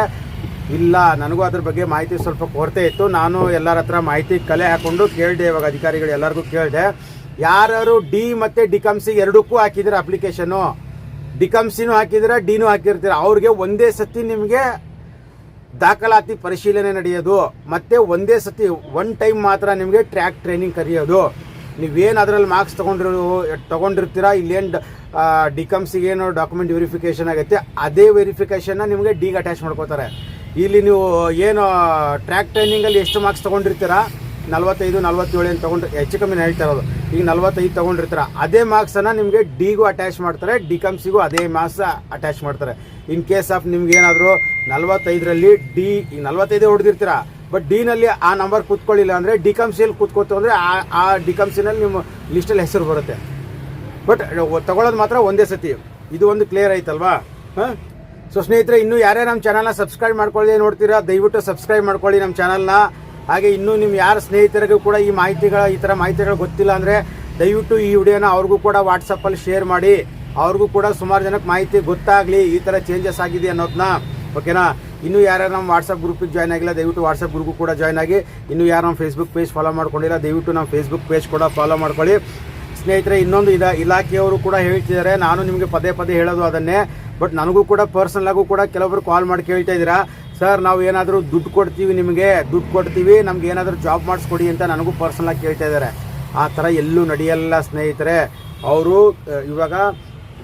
A: ಇಲ್ಲ, ನನಗೂ ಅದ್ರ ಬಗ್ಗೆ ಮಾಹಿತಿ ಸ್ವಲ್ಪ ಕೊರತೆ ಇತ್ತು. ನಾನು ಎಲ್ಲರ ಹತ್ರ ಮಾಹಿತಿ ಕಲೆ ಹಾಕೊಂಡು ಕೇಳಿದೆ, ಇವಾಗ ಅಧಿಕಾರಿಗಳು ಎಲ್ಲರಿಗೂ ಕೇಳಿದೆ. ಯಾರು ಡಿ ಮತ್ತು ಡಿ ಕಮ್ ಎರಡಕ್ಕೂ ಹಾಕಿದ್ರೆ ಅಪ್ಲಿಕೇಶನು ಡಿ ಕಮ್ ಸಿನೂ ಹಾಕಿದ್ರೆ ಡಿನೂ ಹಾಕಿರ್ತೀರ. ಅವ್ರಿಗೆ ಒಂದೇ ಸತಿ ನಿಮಗೆ ದಾಖಲಾತಿ ಪರಿಶೀಲನೆ ನಡೆಯೋದು. ಮತ್ತೆ ಒಂದೇ ಸತಿ ಒನ್ ಟೈಮ್ ಮಾತ್ರ ನಿಮಗೆ ಟ್ರ್ಯಾಕ್ ಟ್ರೈನಿಂಗ್ ಕರೆಯೋದು. ನೀವೇನು ಅದರಲ್ಲಿ ಮಾರ್ಕ್ಸ್ ತೊಗೊಂಡಿರೋ, ತೊಗೊಂಡಿರ್ತೀರಾ, ಇಲ್ಲೇನು ಡಿಕಮ್ಸಿಗೆ ಏನು ಡಾಕ್ಯುಮೆಂಟ್ ವೆರಿಫಿಕೇಷನ್ ಆಗುತ್ತೆ ಅದೇ ವೆರಿಫಿಕೇಷನ್ನ ನಿಮಗೆ ಡಿಗೆ ಅಟ್ಯಾಚ್ ಮಾಡ್ಕೋತಾರೆ. ಇಲ್ಲಿ ನೀವು ಏನು ಟ್ರ್ಯಾಕ್ ಟ್ರೈನಿಂಗಲ್ಲಿ ಎಷ್ಟು ಮಾರ್ಕ್ಸ್ ತೊಗೊಂಡಿರ್ತೀರಾ? ನಲ್ವತ್ತೈದು, ನಲ್ವತ್ತೇಳು ಏನು ತೊಗೊಂಡ್ರೆ? ಹೆಚ್ಚು ಕಮ್ಮಿ ಹೇಳ್ತಾ ಇರೋದು. ಈಗ ನಲ್ವತ್ತೈದು ತೊಗೊಂಡಿರ್ತೀರ? ಅದೇ ಮಾರ್ಕ್ಸನ್ನು ನಿಮಗೆ ಡಿಗೂ ಅಟ್ಯಾಚ್ ಮಾಡ್ತಾರೆ ಡಿ ಕಮ್ಸಿಗೂ ಅದೇ ಮಾರ್ಕ್ಸ್ ಅಟ್ಯಾಚ್ ಮಾಡ್ತಾರೆ. ಇನ್ ಕೇಸ್ ಆಫ್ ನಿಮ್ಗೆ ಏನಾದರೂ ನಲ್ವತ್ತೈದರಲ್ಲಿ ಡಿ ಈಗ ನಲ್ವತ್ತೈದೇ ಹೊಡೆದಿರ್ತೀರ? ಬಟ್ ಡಿನಲ್ಲಿ ಆ ನಂಬರ್ ಕೂತ್ಕೊಳ್ಳಿಲ್ಲ ಅಂದರೆ ಡಿ ಕಮ್ಸಿಯಲ್ಲಿ ಕೂತ್ಕೋತು ಅಂದರೆ ಆ ಆ ಡಿ ಕಮ್ಸಿನಲ್ಲಿ ನಿಮ್ಮ ಲಿಸ್ಟಲ್ಲಿ ಹೆಸರು ಬರುತ್ತೆ. ಬಟ್ ತಗೊಳ್ಳೋದು ಮಾತ್ರ ಒಂದೇ ಸತಿ. ಇದು ಒಂದು ಕ್ಲಿಯರ್ ಆಯ್ತಲ್ವಾ? ಹಾಂ? ಸೊ ಸ್ನೇಹಿತರೆ, ಇನ್ನೂ ಯಾರ್ಯಾರು ನಮ್ಮ ಚಾನಲ್ನ ಸಬ್ಸ್ಕ್ರೈಬ್ ಮಾಡ್ಕೊಳ್ಳಿ ನೋಡ್ತೀರಾ, ದಯವಿಟ್ಟು ಸಬ್ಸ್ಕ್ರೈಬ್ ಮಾಡ್ಕೊಳ್ಳಿ ನಮ್ಮ ಚಾನಲ್ನ ಹಾಗೆ ಇನ್ನೂ ನಿಮ್ಮ ಯಾರ ಸ್ನೇಹಿತರಿಗೂ ಕೂಡ ಈ ಮಾಹಿತಿಗಳ, ಈ ಥರ ಮಾಹಿತಿಗಳು ಗೊತ್ತಿಲ್ಲ ಅಂದರೆ ದಯವಿಟ್ಟು ಈ ವಿಡಿಯೋನ ಅವ್ರಿಗೂ ಕೂಡ ವಾಟ್ಸಪ್ಪಲ್ಲಿ ಶೇರ್ ಮಾಡಿ. ಅವ್ರಿಗೂ ಕೂಡ ಸುಮಾರು ಜನಕ್ಕೆ ಮಾಹಿತಿ ಗೊತ್ತಾಗಲಿ, ಈ ಥರ ಚೇಂಜಸ್ ಆಗಿದೆ ಅನ್ನೋದನ್ನ ಓಕೆನಾ ಇನ್ನೂ ಯಾರ್ಯಾರು ನಮ್ಮ ವಾಟ್ಸಪ್ ಗ್ರೂಪಿಗೆ ಜಾಯ್ನ್ ಆಗಿಲ್ಲ, ದಯವಿಟ್ಟು ವಾಟ್ಸಪ್ ಗ್ರೂಪ್ ಕೂಡ ಜಾಯ್ನ್ ಆಗಿ. ಇನ್ನೂ ಯಾರು ನಮ್ಮ ಫೇಸ್ಬುಕ್ ಪೇಜ್ ಫಾಲೋ ಮಾಡ್ಕೊಂಡಿಲ್ಲ, ದಯವಿಟ್ಟು ನಮ್ಮ ಫೇಸ್ಬುಕ್ ಪೇಜ್ ಕೂಡ ಫಾಲೋ ಮಾಡ್ಕೊಳ್ಳಿ. ಸ್ನೇಹಿತರೆ, ಇನ್ನೊಂದು ಇದ ಇಲಾಖೆಯವರು ಕೂಡ ಹೇಳ್ತಿದ್ದಾರೆ. ನಾನು ನಿಮಗೆ ಪದೇ ಪದೇ ಹೇಳೋದು ಅದನ್ನೇ. ಬಟ್ ನನಗೂ ಕೂಡ ಪರ್ಸನಲ್ ಆಗು ಕೂಡ ಕೆಲವೊಬ್ರು ಕಾಲ್ ಮಾಡಿ ಕೇಳ್ತಾ ಇದ್ದೀರಾ? ಸರ್ ನಾವು ಏನಾದರೂ ದುಡ್ಡು ಕೊಡ್ತೀವಿ ನಿಮಗೆ, ದುಡ್ಡು ಕೊಡ್ತೀವಿ, ನಮ್ಗೆ ಏನಾದರೂ ಜಾಬ್ ಮಾಡಿಸ್ಕೊಡಿ ಅಂತ ನನಗೂ ಪರ್ಸನಲ್ ಆಗಿ ಕೇಳ್ತಾ ಇದ್ದಾರೆ. ಆ ಥರ ಎಲ್ಲೂ ನಡೆಯಲ್ಲ ಸ್ನೇಹಿತರೆ. ಅವರು ಇವಾಗ